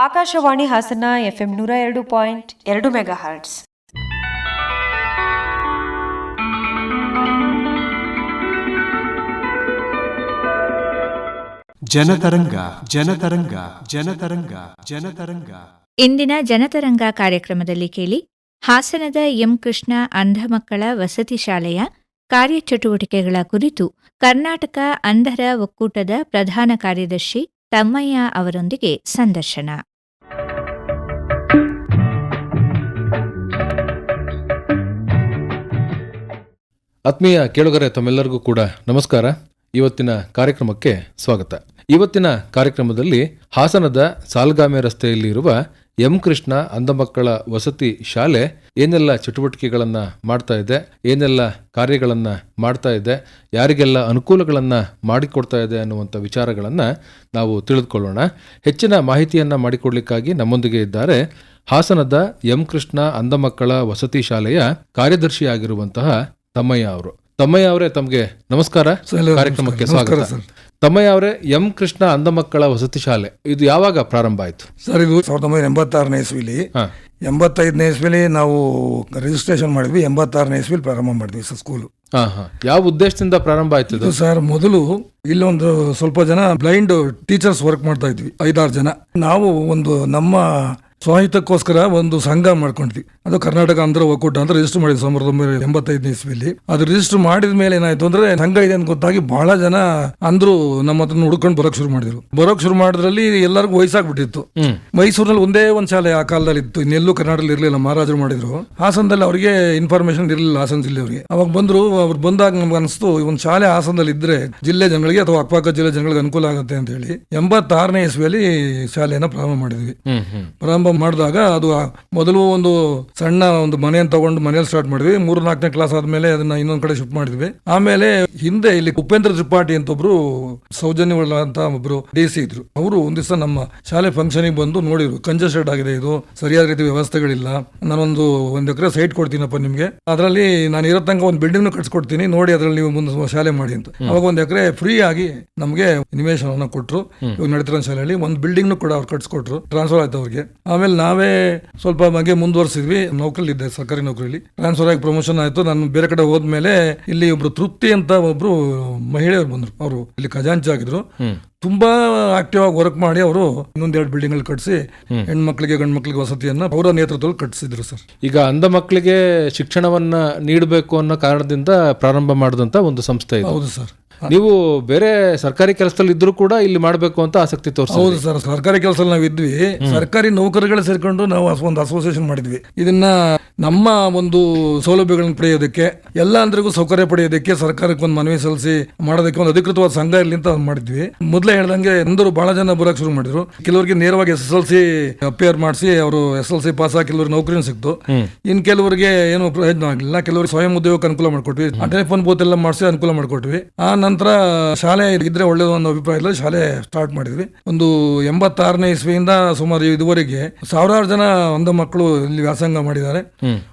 Akashvani Hassan F M ನೂರ ಎರಡು point ಎರಡು ಮೆಗಾ ಹರ್ಟ್ಸ್ ಜನತರಂಗ ಜನತರಂಗ ಜನತರಂಗ ಜನತರಂಗ. ಇಂದಿನ ಜನತರಂಗ ಕಾರ್ಯಕ್ರಮದಲ್ಲಿ ಕೇಳಿ ಹಾಸನದ ಎಂ ಕೃಷ್ಣ ಅಂಧ ಮಕ್ಕಳ ವಸತಿ ಶಾಲೆಯ ಕಾರ್ಯಚಟುವಟಿಕೆಗಳ ಕುರಿತು ಕರ್ನಾಟಕ ಅಂಧರ ಒಕ್ಕೂಟದ ಪ್ರಧಾನ ಕಾರ್ಯದರ್ಶಿ ತಮ್ಮಯ್ಯ ಅವರೊಂದಿಗೆ ಸಂದರ್ಶನ. ಆತ್ಮೀಯ ಕೇಳುಗರೆ ತಮ್ಮೆಲ್ಲರಿಗೂ ಕೂಡ ನಮಸ್ಕಾರ. ಇವತ್ತಿನ ಕಾರ್ಯಕ್ರಮಕ್ಕೆ ಸ್ವಾಗತ. ಇವತ್ತಿನ ಕಾರ್ಯಕ್ರಮದಲ್ಲಿ ಹಾಸನದ ಸಾಲ್ಗಾಮೆ ರಸ್ತೆಯಲ್ಲಿರುವ ಎಂ ಕೃಷ್ಣ ಅಂಧಮಕ್ಕಳ ವಸತಿ ಶಾಲೆ ಏನೆಲ್ಲ ಚಟುವಟಿಕೆಗಳನ್ನ ಮಾಡ್ತಾ ಇದೆ, ಏನೆಲ್ಲ ಕಾರ್ಯಗಳನ್ನ ಮಾಡ್ತಾ ಇದೆ, ಯಾರಿಗೆಲ್ಲ ಅನುಕೂಲಗಳನ್ನ ಮಾಡಿಕೊಡ್ತಾ ಇದೆ ಅನ್ನುವಂಥ ವಿಚಾರಗಳನ್ನ ನಾವು ತಿಳಿದುಕೊಳ್ಳೋಣ. ಹೆಚ್ಚಿನ ಮಾಹಿತಿಯನ್ನ ಮಾಡಿಕೊಡ್ಲಿಕ್ಕಾಗಿ ನಮ್ಮೊಂದಿಗೆ ಇದ್ದಾರೆ ಹಾಸನದ ಎಂ ಕೃಷ್ಣ ಅಂಧಮಕ್ಕಳ ವಸತಿ ಶಾಲೆಯ ಕಾರ್ಯದರ್ಶಿಯಾಗಿರುವಂತಹ ತಮ್ಮಯ್ಯ ಅವರು. ತಮ್ಮಯ್ಯ ಅವರೇ ತಮಗೆ ನಮಸ್ಕಾರ. ಕಾರ್ಯಕ್ರಮಕ್ಕೆ ಸ್ವಾಗತ. ತಮ್ಮಯ್ಯ ಅವರೇ ಎಂ ಕೃಷ್ಣ ಅಂಧ ಮಕ್ಕಳ ವಸತಿ ಶಾಲೆ. ಇದು ಯಾವಾಗ ಪ್ರಾರಂಭ ಆಯಿತು? ಸರ್ ಇದು ಸಾವಿರದ ಒಂಬೈನೂರ ಎಂಬತ್ತಾರನೇ ಇಸ್ವಿಲಿ. ಎಂಬತ್ತೈದನೇ ಇಸ್ವಿಲಿ ನಾವು ರಿಜಿಸ್ಟ್ರೇಷನ್ ಮಾಡಿದ್ವಿ. ಎಂಬತ್ತಾರನೇ ಇಸ್ವಿಲಿ ಪ್ರಾರಂಭ ಮಾಡಿದ್ವಿ ಸರ್ ಸ್ಕೂಲು ಹಾ ಹಾ. ಯಾವ ಉದ್ದೇಶದಿಂದ ಪ್ರಾರಂಭ ಆಯ್ತು ಸರ್ ಮೊದಲು ಇಲ್ಲೊಂದು ಸ್ವಲ್ಪ ಜನ ಬ್ಲೈಂಡ್ ಟೀಚರ್ಸ್ ವರ್ಕ್ ಮಾಡ್ತಾ ಇದ್ವಿ. ಐದಾರು ಜನ. ನಾವು ಒಂದು ನಮ್ಮ ಸ್ವಾಹಿತಕ್ಕೋಸ್ಕರ ಒಂದು ಸಂಘ ಮಾಡ್ಕೊಂಡ್ವಿ ಅದು ಕರ್ನಾಟಕ ಅಂದ್ರ ಒಕ್ಕೂಟ ಅಂತ ರಿಜಿಸ್ಟರ್ ಮಾಡಿದ್ವಿ ಸಾವಿರದ ಒಂಬೈನೂರ ಎಂಬತ್ತೈದನೇ ಇಸ್ವಿಲಿ ಅದು ರಿಜಿಸ್ಟರ್ ಮಾಡಿದ ಮೇಲೆ ಏನಾಯ್ತು ಅಂದ್ರೆ ಸಂಘ ಇದೆ ಅಂತ ಗೊತ್ತಾಗಿ ಬಹಳ ಜನ ಅಂದ್ರು ನಮ್ಮ ಹತ್ರ ಹುಡ್ಕೊಂಡು ಬರೋಕ್ ಶುರು ಮಾಡಿದ್ರು. ಬರೋಕ್ ಶುರು ಮಾಡಿದ್ರಲ್ಲಿ ಎಲ್ಲರಿಗೂ ವಯಸ್ಸಾಗ್ಬಿಟ್ಟಿತ್ತು. ಮೈಸೂರಿನಲ್ಲಿ ಒಂದೇ ಒಂದ್ ಶಾಲೆ ಆ ಕಾಲದಲ್ಲಿ ಇತ್ತು. ಇನ್ನೆಲ್ಲೂ ಕರ್ನಾಟಕದಲ್ಲಿ ಇರಲಿಲ್ಲ ಮಹಾರಾಜರು ಮಾಡಿದ್ರು. ಹಾಸನದಲ್ಲಿ ಅವರಿಗೆ ಇನ್ಫಾರ್ಮೇಶನ್ ಇರಲಿಲ್ಲ ಹಾಸನ ಜಿಲ್ಲೆ ಅವರಿಗೆ ಅವಾಗ ಬಂದ್ರು ಅವ್ರು ಬಂದಾಗ ನಮ್ಗೆ ಅನಿಸ್ತು ಒಂದು ಶಾಲೆ ಹಾಸನದಲ್ಲಿ ಇದ್ರೆ ಜಿಲ್ಲೆ ಜನಗಳಿಗೆ ಅಥವಾ ಅಕ್ಕಪಕ್ಕ ಜಿಲ್ಲೆ ಜನಗಳಿಗೆ ಅನುಕೂಲ ಆಗುತ್ತೆ ಅಂತ ಹೇಳಿ ಎಂಬತ್ತಾರನೇ ಇಸ್ವಿಯಲ್ಲಿ ಶಾಲೆಯನ್ನ ಪ್ರಾರಂಭ ಮಾಡಿದ್ವಿ. ಪ್ರಾರಂಭ ಮಾಡಿದಾಗ ಅದು ಮೊದಲು ಒಂದು ಸಣ್ಣ ಒಂದು ಮನೆಯನ್ನು ತಗೊಂಡು ಮನೇಲಿ ಸ್ಟಾರ್ಟ್ ಮಾಡಿದ್ವಿ. ಮೂರು ನಾಲ್ಕನೇ ಕ್ಲಾಸ್ ಆದ್ಮೇಲೆ ಅದನ್ನ ಇನ್ನೊಂದ್ ಕಡೆ ಶಿಫ್ಟ್ ಮಾಡಿದ್ವಿ. ಆಮೇಲೆ ಹಿಂದೆ ಇಲ್ಲಿ ಉಪೇಂದ್ರ ತ್ರಿಪಾಠಿ ಅಂತ ಒಬ್ರು ಸೌಜನ್ಯ ಅಂತ ಒಬ್ರು ಡಿ ಸಿ ಇದ್ರು. ಅವರು ಒಂದ್ ದಿವಸ ನಮ್ಮ ಶಾಲೆ ಫಂಕ್ಷನ್ ಬಂದು ನೋಡಿದ್ರು. ಕಂಜಸ್ಟೆಡ್ ಆಗಿದೆ ಇದು ಸರಿಯಾದ ರೀತಿ ವ್ಯವಸ್ಥೆಗಳಿಲ್ಲ. ನಾನೊಂದು ಒಂದ್ ಎಕರೆ ಸೈಟ್ ಕೊಡ್ತೀನಪ್ಪ ನಿಮ್ಗೆ. ಅದರಲ್ಲಿ ನಾನು ಇರೋ ತನಕ ಒಂದು ಬಿಲ್ಡಿಂಗ್ ಕಟ್ಸ್ಕೊಡ್ತೀನಿ. ನೋಡಿ ಅದ್ರಲ್ಲಿ ನೀವು ಮುಂದೆ ಶಾಲೆ ಮಾಡಿ ಅಂತ. ಅವಾಗ ಒಂದ್ ಎಕರೆ ಫ್ರೀ ಆಗಿ ನಮಗೆ ನಿವೇಶನವನ್ನ ಕೊಟ್ರು. ಇವಾಗ ನಡೀತಿರೋ ಶಾಲೆಯಲ್ಲಿ ಒಂದು ಬಿಲ್ಡಿಂಗ್ ಕೂಡ ಅವ್ರು ಕಟ್ಸ್ಕೊಟ್ರು. ಟ್ರಾನ್ಸ್ಫರ್ ಆಯ್ತು ಅವ್ರಿಗೆ. ಆಮೇಲೆ ನಾವೇ ಸ್ವಲ್ಪ ಬಗ್ಗೆ ಮುಂದುವರ್ಸಿದ್ವಿ. ನೌಕರಿ ಇದ್ದೆ ಸರ್ಕಾರಿ ನೌಕರಿಲಿ ಟ್ರಾನ್ಸ್ಫರ್ ಆಗಿ ಪ್ರಮೋಷನ್ ಆಯ್ತು. ನಾನು ಬೇರೆ ಕಡೆ ಹೋದ್ಮೇಲೆ ಇಲ್ಲಿ ಒಬ್ರು ತೃಪ್ತಿ ಅಂತ ಒಬ್ರು ಮಹಿಳೆಯವರು ಬಂದ್ರು. ಅವರು ಇಲ್ಲಿ ಖಜಾಂಚಿ ಆಗಿದ್ರು. ತುಂಬಾ ಆಕ್ಟಿವ್ ಆಗಿ ವರ್ಕ್ ಮಾಡಿ ಅವರು ಇನ್ನೊಂದೆರಡು ಬಿಲ್ಡಿಂಗ್ ಅಲ್ಲಿ ಕಟ್ಸಿ ಹೆಣ್ಮಕ್ಳಿಗೆ ಗಂಡು ಮಕ್ಳಿಗೆ ವಸತಿಯನ್ನ ಅವರ ನೇತೃತ್ವದಲ್ಲಿ ಕಟ್ಟಿಸಿದ್ರು ಸರ್. ಈಗ ಅಂಧ ಮಕ್ಕಳಿಗೆ ಶಿಕ್ಷಣವನ್ನ ನೀಡಬೇಕು ಅನ್ನೋ ಕಾರಣದಿಂದ ಪ್ರಾರಂಭ ಮಾಡಿದಂತ ಒಂದು ಸಂಸ್ಥೆ ಹೌದು ಸರ್. ನೀವು ಬೇರೆ ಸರ್ಕಾರಿ ಕೆಲಸದಲ್ಲಿ ಇದ್ರೂ ಕೂಡ ಇಲ್ಲಿ ಮಾಡಬೇಕು ಅಂತ ಆಸಕ್ತಿ ತೋರಿಸಿ ಹೌದು ಸರ್ ಸರ್ಕಾರಿ ಕೆಲಸದಲ್ಲಿ ನಾವು ಇದ್ವಿ. ಸರ್ಕಾರಿ ನೌಕರಿಗಳು ಸೇರ್ಕೊಂಡು ನಾವು ಒಂದು ಅಸೋಸಿಯೇಷನ್ ಮಾಡಿದ್ವಿ. ಇದನ್ನ ನಮ್ಮ ಒಂದು ಸೌಲಭ್ಯಗಳನ್ನು ಪಡೆಯೋದಕ್ಕೆ ಎಲ್ಲ ಅಂದ್ರಿಗೂ ಸೌಕರ್ಯ ಪಡೆಯೋದಕ್ಕೆ ಸರ್ಕಾರಕ್ಕೆ ಒಂದು ಮನವಿ ಸಲ್ಲಿಸಿ ಮಾಡೋದಕ್ಕೆ ಒಂದು ಅಧಿಕೃತವಾದ ಸಂಘ ಇರಲಿ ಅಂತ ಮಾಡಿದ್ವಿ. ಮೊದಲೇ ಹೇಳ್ದಂಗೆ ಅಂದರು ಬಹಳ ಜನ ಬರಕ್ ಶುರು ಮಾಡಿದ್ರು. ಕೆಲವರಿಗೆ ನೇರವಾಗಿ S S L C appear ಮಾಡಿಸಿ ಅವರು ಎಸ್ ಎಲ್ ಸಿ ಪಾಸ್ ಆಗಿ ಕೆಲವ್ರಿಗೆ ನೌಕರಿನೂ ಸಿಕ್ತು. ಇನ್ ಕೆಲವರಿಗೆ ಏನು ಪ್ರಯೋಜನ ಆಗಲಿಲ್ಲ. ಕೆಲವರಿಗೆ ಸ್ವಯಂ ಉದ್ಯೋಗಕ್ಕೆ ಅನುಕೂಲ ಮಾಡಿಕೊಟ್ವಿ. ಆ ಟೆಲಿಫೋನ್ ಬೂತ್ ಎಲ್ಲ ಮಾಡಿಸಿ ಅನುಕೂಲ ಮಾಡಿಕೊಟ್ವಿ. ಆ ನಂತರ ಶಾಲೆ ಇದ್ರೆ ಒಳ್ಳೇದು ಅನ್ನೋ ಅಭಿಪ್ರಾಯದಲ್ಲಿ ಶಾಲೆ ಸ್ಟಾರ್ಟ್ ಮಾಡಿದ್ವಿ. ಒಂದು ಎಂಬತ್ತಾರನೇ ಇಸ್ವಿಯಿಂದ ಸುಮಾರು ಇದುವರೆಗೆ ಸಾವಿರಾರು ಜನ ಒಂದು ಮಕ್ಕಳು ಇಲ್ಲಿ ವ್ಯಾಸಂಗ ಮಾಡಿದ್ದಾರೆ.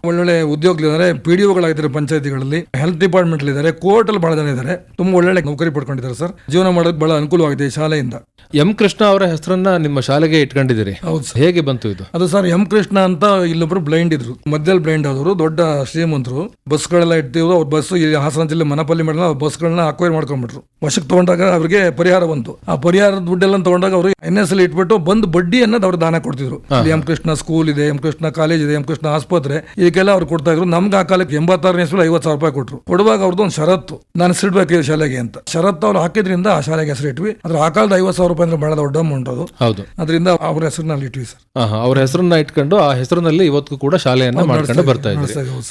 ಒಳ್ಳೊಳ್ಳೆ ಉದ್ಯೋಗಗಳಿದ್ದಾರೆ. ಪಿ ಡಿ ಒಗಳಾಗಿದ್ದಾರೆ ಪಂಚಾಯತಿಗಳಲ್ಲಿ ಹೆಲ್ತ್ ಡಿಪಾರ್ಟ್ಮೆಂಟ್ ಇದ್ದಾರೆ ಕೋರ್ಟ್ ಅಲ್ಲಿ ಬಹಳ ಜನ ಇದ್ದಾರೆ. ತುಂಬಾ ಒಳ್ಳೊಳ್ಳೆ ನೌಕರಿ ಪಡ್ಕೊಂಡಿದ್ದಾರೆ ಸರ್. ಜೀವನ ಮಾಡೋದಕ್ಕೆ ಬಹಳ ಅನುಕೂಲವಾಗಿದೆ. ಈ ಶಾಲೆಯಿಂದ? ಎಂ ಕೃಷ್ಣ ಅವರ ಹೆಸರನ್ನ ನಿಮ್ಮ ಶಾಲೆಗೆ ಇಟ್ಕೊಂಡಿದ್ದೀರಿ. ಹೌದು ಸರ್. ಹೇಗೆ ಬಂತು ಇದು? ಅದು ಸರ್ ಎಂ ಕೃಷ್ಣ ಅಂತ ಇಲ್ಲೊಬ್ರು ಬ್ಲೈಂಡ್ ಇದ್ರು. ಮಧ್ಯದಲ್ಲಿ ಬ್ಲೈಂಡ್ ಆದವರು ದೊಡ್ಡ ಶ್ರೀಮಂತರು. ಬಸ್ಗಳೆಲ್ಲ ಇಟ್ಟಿದ್ರು ಅವ್ರ ಬಸ್ ಇಲ್ಲಿ ಹಾಸನ ಜಿಲ್ಲೆ ಮನಪಲ್ಲಿ ಮಾಡಿಲ್ಲ ಬಸ್ಗಳನ್ನ ಅಕ್ವೈರ್ ಮಾಡ್ಕೊಂಡ್ಬಿಟ್ರು. ವರ್ಷಕ್ಕೆ ತಗೊಂಡಾಗ ಅವ್ರಿಗೆ ಪರಿಹಾರ ಬಂತು. ಆ ಪರಿಹಾರದ ದುಡ್ಡೆಲ್ಲ ತಗೊಂಡಾಗ ಅವರು ಎನ್ ಎಸ್ ಎಲ್ ಇಟ್ಬಿಟ್ಟು ಬಂದು ಬಡ್ಡಿಯನ್ನ ಅನ್ನೋದು ಅವ್ರು ದಾನ ಕೊಡ್ತಿದ್ರು. ಎಂ ಕೃಷ್ಣ ಸ್ಕೂಲ್ ಇದೆ ಎಂ ಕೃಷ್ಣ ಕಾಲೇಜ್ ಇದೆ ಎಂ ಕೃಷ್ಣ ಆಸ್ಪತ್ರೆ ಇದಕ್ಕೆಲ್ಲ ಅವ್ರು ಕೊಡ್ತಾ ಇದ್ರು. ನಮ್ಗೆ ಆ ಕಾಲಕ್ಕೆ ಎಂಬತ್ತಾರನೇ ಇಸ್ವಿಲಿ ಐವತ್ತು ಸಾವಿರ ರೂಪಾಯಿ ಕೊಟ್ಟರು ಕೊಡುವಾಗ ಅವ್ರದ್ದು ಒಂದು ಷರತ್ತು. ನಾನು ಹೆಸರಿಡ್ಬೇಕು ಈ ಶಾಲೆಗೆ ಅಂತ. ಶರತ್ ಅವ್ರು ಹಾಕಿದ್ರಿಂದ ಆ ಶಾಲೆಗೆ ಹೆಸರಿಟ್ವಿ. ಅದ್ರ ಆ ಕಾಲದ ಐವತ್ತು ಸಾವಿರ ರೂಪಾಯಿ ಅಂದ್ರೆ ಬಹಳ ದೊಡ್ಡ ಅಮೌಂಟ್ ಅದು. ಹೌದು. ಅದರಿಂದ ಅವ್ರ ಹೆಸರಿನಲ್ಲಿ ಇಟ್ವಿ ಸರ್. ಆಹಾ, ಅವ್ರ ಹೆಸರನ್ನ ಇಟ್ಕೊಂಡು ಆ ಹೆಸರಿನಲ್ಲಿ ಇವತ್ತು ಕೂಡ ಶಾಲೆಯನ್ನ ಮಾಡ್ಕೊಂಡು ಬರ್ತಾ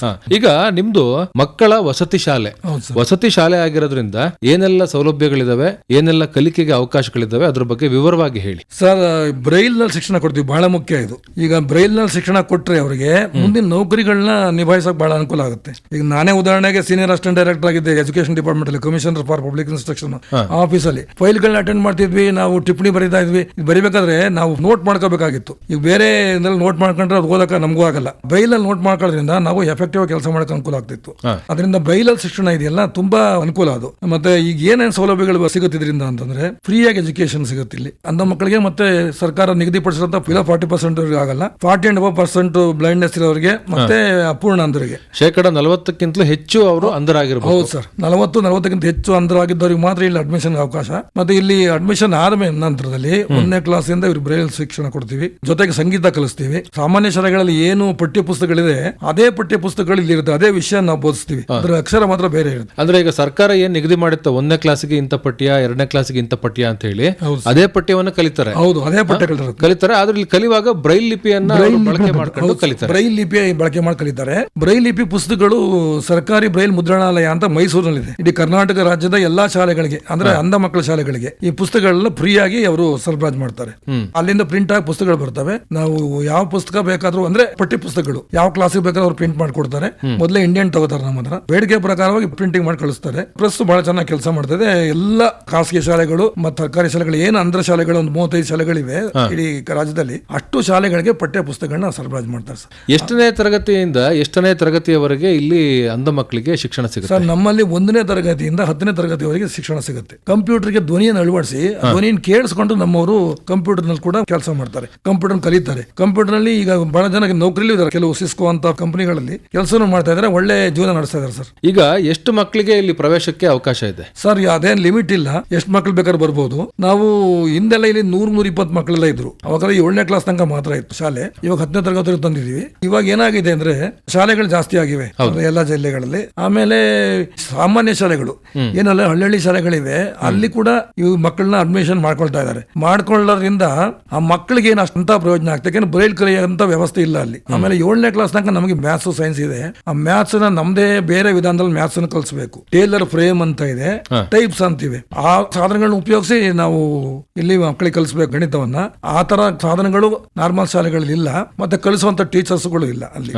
ಹಾ. ಈಗ ನಿಮ್ದು ಮಕ್ಕಳ ವಸತಿ ಶಾಲೆ. ಹೌದು ಸರ್. ವಸತಿ ಶಾಲೆ ಆಗಿರೋದ್ರಿಂದ ಏನೆಲ್ಲ ಸೌಲಭ್ಯಗಳಿದಾವೆ ಏನೆಲ್ಲ ಕಲಿಕೆಗೆ ಅವಕಾಶಗಳಿದಾವೆ ಅದ್ರ ಬಗ್ಗೆ ವಿವರವಾಗಿ ಹೇಳಿ. ಸರ್ ಬ್ರೈಲ್ನಲ್ಲಿ ಶಿಕ್ಷಣ ಕೊಡ್ತೀವಿ ಬಹಳ ಮುಖ್ಯ ಇದು. ಈಗ ಬ್ರೈಲ್ನಲ್ಲಿ ಶಿಕ್ಷಣ ಕೊಟ್ರೆ ಅವರಿಗೆ ಮುಂದಿನ ನೌಕರಿಗಳನ್ನ ನಿಭಾಯಿಸೋಕೆ ಬಹಳ ಅನುಕೂಲ ಆಗುತ್ತೆ. ಈಗ ನಾನೇ ಉದಾಹರಣೆಗೆ ಸೀನಿಯರ್ ಅಸಿಸ್ಟೆಂಟ್ ಡೈರೆಕ್ಟರ್ ಆಗಿದ್ದೆ ಎಜುಕೇಶನ್ ಡಿಪಾರ್ಟ್ಮೆಂಟ್ ಅಲ್ಲಿ commissioner for public instruction office ಅಲ್ಲಿ. ಫೈಲ್ಗಳನ್ನ ಅಟೆಂಡ್ ಮಾಡ್ತಿದ್ವಿ ನಾವು ಟಿಪ್ಪಣಿ ಬರೀತಾ ಇದ್ವಿ. ಇದು ಬರಿಬೇಕಾದ್ರೆ ನಾವು ನೋಟ್ ಮಾಡ್ಕೋಬೇಕಾಗಿತ್ತು. ಈಗ ಬೇರೆ ನೋಟ್ ಮಾಡ್ಕೊಂಡ್ರೆ ಅದು ಓದಕ್ಕೆ ನಮಗೂ ಆಗಲ್ಲ. ಬೈಲಲ್ಲಿ ನೋಟ್ ಮಾಡ್ಕೊಳ್ಳೋದ್ರಿಂದ ನಾವು ಎಫೆಕ್ಟಿವ್ ಕೆಲಸ ಮಾಡಕ್ಕೆ ಅನುಕೂಲ ಆಗ್ತಿತ್ತು. ಅದರಿಂದ ಬೈಲಲ್ ಶಿಕ್ಷಣ ಇದೆಯಲ್ಲ ತುಂಬಾ ಅನುಕೂಲ ಅದು. ಮತ್ತೆ ಈಗ ಏನೇನ್ ಸೌಲಭ್ಯಗಳು ಸಿಗುತ್ತಿದ್ರಿಂದ ಅಂತಂದ್ರೆ ಫ್ರೀಯಾಗಿ ಎಜುಕೇಶನ್ ಸಿಗುತ್ತೆ ಇಲ್ಲಿ. ಅಂದ ಮಕ್ಕಳಿಗೆ ಮತ್ತೆ ಸರ್ಕಾರ ನಿಗದಿಪಡಿಸಿದಂತ ಫಿಲ ಫಾರ್ಟಿ ಪರ್ಸೆಂಟ್ ಆಗಲ್ಲ. ಫಾರ್ಟಿ ಅಂಡ್ ಪರ್ಸೆಂಟ್ ಬ್ಲೈಂಡ್ನೆಸ್ ಇರೋರಿಗೆ ಮತ್ತೆ ಅಪೂರ್ಣ ಅಂಧರಿಗೆ ಶೇಕಡ ನಲವತ್ತಕ್ಕಿಂತಲೂ ಹೆಚ್ಚು ಅವರು ಅಂಧರಾಗಿರ್ಬೋದು. ಹೌದು ಸರ್. ನಲವತ್ತು ನಲವತ್ತಕ್ಕಿಂತ ಹೆಚ್ಚು ಅಂಧರಾಗಿದ್ದವರಿಗೆ ಮಾತ್ರ ಇಲ್ಲಿ ಅಡ್ಮಿಷನ್ ಅವಕಾಶ. ಮತ್ತೆ ಇಲ್ಲಿ ಅಡ್ಮಿಷನ್ ಆದ ನಂತರದಲ್ಲಿ ಒಂದನೇ ಕ್ಲಾಸ್ ಇಂದ ಇವ್ರು ಬ್ರೈಲ್ ಶಿಕ್ಷಣ ಕೊಡ್ತೀವಿ. ಜೊತೆಗೆ ಸಂಗೀತ ಕಲಿಸ್ತೀವಿ. ಸಾಮಾನ್ಯ ಶಾಲೆಗಳಲ್ಲಿ ಏನು ಪಠ್ಯ ಪುಸ್ತಕಗಳಿದೆ ಅದೇ ಪಠ್ಯ ಪುಸ್ತಕಗಳು ಇಲ್ಲಿ ಇರುತ್ತೆ. ಅದೇ ವಿಷಯ ನಾವು ಬೋಧಿಸ್ತೀವಿ. ಅದ್ರ ಅಕ್ಷರ ಮಾತ್ರ ಬೇರೆ ಇರುತ್ತೆ. ಅಂದ್ರೆ ಈಗ ಸರ್ಕಾರ ಏನ್ ನಿಗದಿ ಮಾಡುತ್ತೆ? ಒಂದನೇ ಕ್ಲಾಸಿಗೆ ಇಂತ ಪಠ್ಯ ಎರಡನೇ ಕ್ಲಾಸ್ಗೆ ಇಂತ ಪಠ್ಯ ಅಂತ ಹೇಳಿ ಅದೇ ಪಠ್ಯವನ್ನ ಕಲಿತಾರೆ. ಹೌದು ಅದೇ ಪಠ್ಯ ಕಲಿತಾರೆ. ಆದ್ರೆ ಇಲ್ಲಿ ಕಲಿಯುವಾಗ ಬ್ರೈಲ್ ಲಿಪಿಯನ್ನ ಬಳಕೆ ಮಾಡ್ಕೊಂಡು ಕಲಿತಾರೆ. ಬ್ರೈಲ್ ಲಿಪಿ ಬಳಕೆ ಮಾಡಿ ಕಲಿತಾರೆ. ಬ್ರೈಲ್ ಲಿಪಿ ಪುಸ್ತಕಗಳು ಸರ್ಕಾರಿ ಬ್ರೈಲ್ ಮುದ್ರಣಾಲಯ ಅಂತ ಮೈಸೂರಿನಲ್ಲಿದೆ. ಇಡೀ ಕರ್ನಾಟಕ ರಾಜ್ಯದ ಎಲ್ಲಾ ಶಾಲೆಗಳಿಗೆ ಅಂದ್ರೆ ಅಂಧ ಮಕ್ಕಳ ಶಾಲೆಗಳಿಗೆ ಈ ಪುಸ್ತಕಗಳನ್ನ ಫ್ರೀಯಾಗಿ ಆಗಿ ಅವರು ಸರಬರಾಜು ಮಾಡ್ತಾರೆ. ಅಲ್ಲಿಂದ ಪ್ರಿಂಟ್ ಆಗಿ ಪುಸ್ತಕಗಳು ಬರ್ತವೆ. ನಾವು ಯಾವ ಪುಸ್ತಕ ಬೇಕಾದ್ರೂ ಅಂದ್ರೆ ಪಠ್ಯ ಪುಸ್ತಕಗಳು ಯಾವ ಕ್ಲಾಸಿಗೆ ಬೇಕಾದ್ರೂ ಅವ್ರು ಪ್ರಿಂಟ್ ಮಾಡ್ಕೊಡ್ತಾರೆ. ಮೊದಲೇ ಇಂಡಿಯನ್ ತಗೋತಾರೆ ನಮ್ಮ ಹತ್ರ. ಬೇಡಿಕೆ ಪ್ರಕಾರವಾಗಿ ಪ್ರಿಂಟಿಂಗ್ ಮಾಡಿ ಕಳಿಸ್ತಾರೆ. ಪ್ರೆಸ್ ಬಹಳ ಚೆನ್ನಾಗಿ ಕೆಲಸ ಮಾಡ್ತದೆ. ಎಲ್ಲ ಖಾಸಗಿ ಶಾಲೆಗಳು ಮತ್ತು ಸರ್ಕಾರಿ ಶಾಲೆಗಳು ಏನು ಅಂದ್ರ ಶಾಲೆಗಳು ಒಂದು ಮೂವತ್ತೈದು ಶಾಲೆಗಳಿವೆ ಇಡೀ ರಾಜ್ಯದಲ್ಲಿ ಅಷ್ಟು ಶಾಲೆಗಳಿಗೆ ಪಠ್ಯ ಪುಸ್ತಕಗಳನ್ನ ಸರಬರಾಜು ಮಾಡ್ತಾರೆ ಸರ್. ಎಷ್ಟನೇ ತರಗತಿಯಿಂದ ಎಷ್ಟನೇ ತರಗತಿಯವರೆಗೆ ಇಲ್ಲಿ ಅಂಧ ಮಕ್ಕಳಿಗೆ ಶಿಕ್ಷಣ ಸಿಗುತ್ತೆ? ಸರ್ ನಮ್ಮಲ್ಲಿ ಒಂದನೇ ತರಗತಿಯಿಂದ ಹತ್ತನೇ ತರಗತಿವರೆಗೆ ಶಿಕ್ಷಣ ಸಿಗುತ್ತೆ. ಕಂಪ್ಯೂಟರ್ಗೆ ಧ್ವನಿಯನ್ನು ಅಳವಡಿಸಿ ಆ ಧ್ವನಿನ ಕೇಳಿಸ್ಕೊಂಡು ನಮ್ಮವರು ಕಂಪ್ಯೂಟರ್ನಲ್ಲಿ ಕೂಡ ಕೆಲಸ ಮಾಡ್ತಾರೆ. ಕಂಪ್ಯೂಟರ್ ಕಲಿತಾರೆ. ಕಂಪ್ಯೂಟರ್ನಲ್ಲಿ ಈಗ ಬಹಳ ಜನ ನೌಕರಿಲಿ ಇದ್ದಾರೆ. ಕೆಲವು ಸಿಸ್ಕೋ ಅಂತ ಕಂಪನಿಗಳಲ್ಲಿ ಕೆಲಸನೂ ಮಾಡ್ತಾ ಇದ್ದಾರೆ. ಒಳ್ಳೆ ಜೀವನ ನಡೆಸ್ತಾ ಇದ್ದಾರೆ ಸರ್. ಈಗ ಎಷ್ಟು ಮಕ್ಕಳಿಗೆ ಇಲ್ಲಿ ಪ್ರವೇಶಕ್ಕೆ ಅವಕಾಶ ಇದೆ? ಸರ್ ಅದೇನ್ ಲಿಮಿಟ್ ಇಲ್ಲ. ಎಷ್ಟು ಮಕ್ಳು ಬೇಕಾದ್ರೆ ಬರ್ಬೋದು. ನಾವು ಹಿಂದೆಲ್ಲ ಇಲ್ಲಿ ನೂರ್ ನೂರ ಇಪ್ಪತ್ತು ಮಕ್ಕಳೆಲ್ಲ ಇದ್ರು. ಅವಾಗ ಏಳನೇ ಕ್ಲಾಸ್ ತನಕ ಮಾತ್ರ ಇತ್ತು ಶಾಲೆ. ಇವಾಗ ಹತ್ತನೇ ತರಗತಿ ತಂದಿದೀವಿ ಇವಾಗ ಏನಾಗಿದೆ ಅಂದ್ರೆ ಶಾಲೆಗಳು ಜಾಸ್ತಿ ಆಗಿವೆ. ಎಲ್ಲಾ ಜಿಲ್ಲೆಗಳಲ್ಲಿ. ಆಮೇಲೆ ಸಾಮಾನ್ಯ ಶಾಲೆಗಳು. ಏನಲ್ಲ ಹಳ್ಳಿ ಶಾಲೆಗಳಿವೆ. ಅಲ್ಲಿ ಕೂಡ ಇವು ಮಕ್ಕಳನ್ನ ಅಡ್ಮಿಷನ್ ಮಾಡ್ಕೊಳ್ತಾ ಇದ್ದಾರೆ. ಮಾಡ್ಕೊಳ್ಳೋದ್ರಿಂದ ಆ ಮಕ್ಕಳಿಗೆ ಏನು ಅಷ್ಟಂತ ಪ್ರಯೋಜನ ಆಗ್ತದೆ. ಯಾಕಂದ್ರೆ ಬ್ರೈಲ್ ಕಲಿಯಂತ ವ್ಯವಸ್ಥೆ ಇಲ್ಲ ಅಲ್ಲಿ. ಆಮೇಲೆ ಏಳನೇ ಕ್ಲಾಸ್ ತನಕ ನಮಗೆ ಮ್ಯಾಥ್ಸ್ ಸೈನ್ಸ್ ಇದೆ. ಆ ಮ್ಯಾಥ್ಸ್ನ ನಮ್ದೇ ಬೇರೆ ವಿಧಾನದಲ್ಲಿ ಮ್ಯಾಥ್ಸ್ ಅನ್ನು ಕಲಿಸಬೇಕು. ಟೇಲರ್ ಫ್ರೇಮ್ ಅಂತ ಇದೆ. ಟೈಪ್ಸ್ ಅಂತಿವೆ ಆ ಸಾಧನಗಳನ್ನ ಉಪಯೋಗಿಸಿ ನಾವು ಇಲ್ಲಿ ಮಕ್ಕಳಿಗೆ ಕಲಿಸಬೇಕು ಗಣಿತವನ್ನ. ಆ ತರ ಸಾಧನಗಳು ನಾರ್ಮಲ್ ಶಾಲೆಗಳಲ್ಲಿ ಇಲ್ಲ. ಮತ್ತೆ ಕಲಿಸುವಂತ ಟೀಚರ್ಸ್ಗಳು ಇಲ್ಲ ಅಲ್ಲಿ.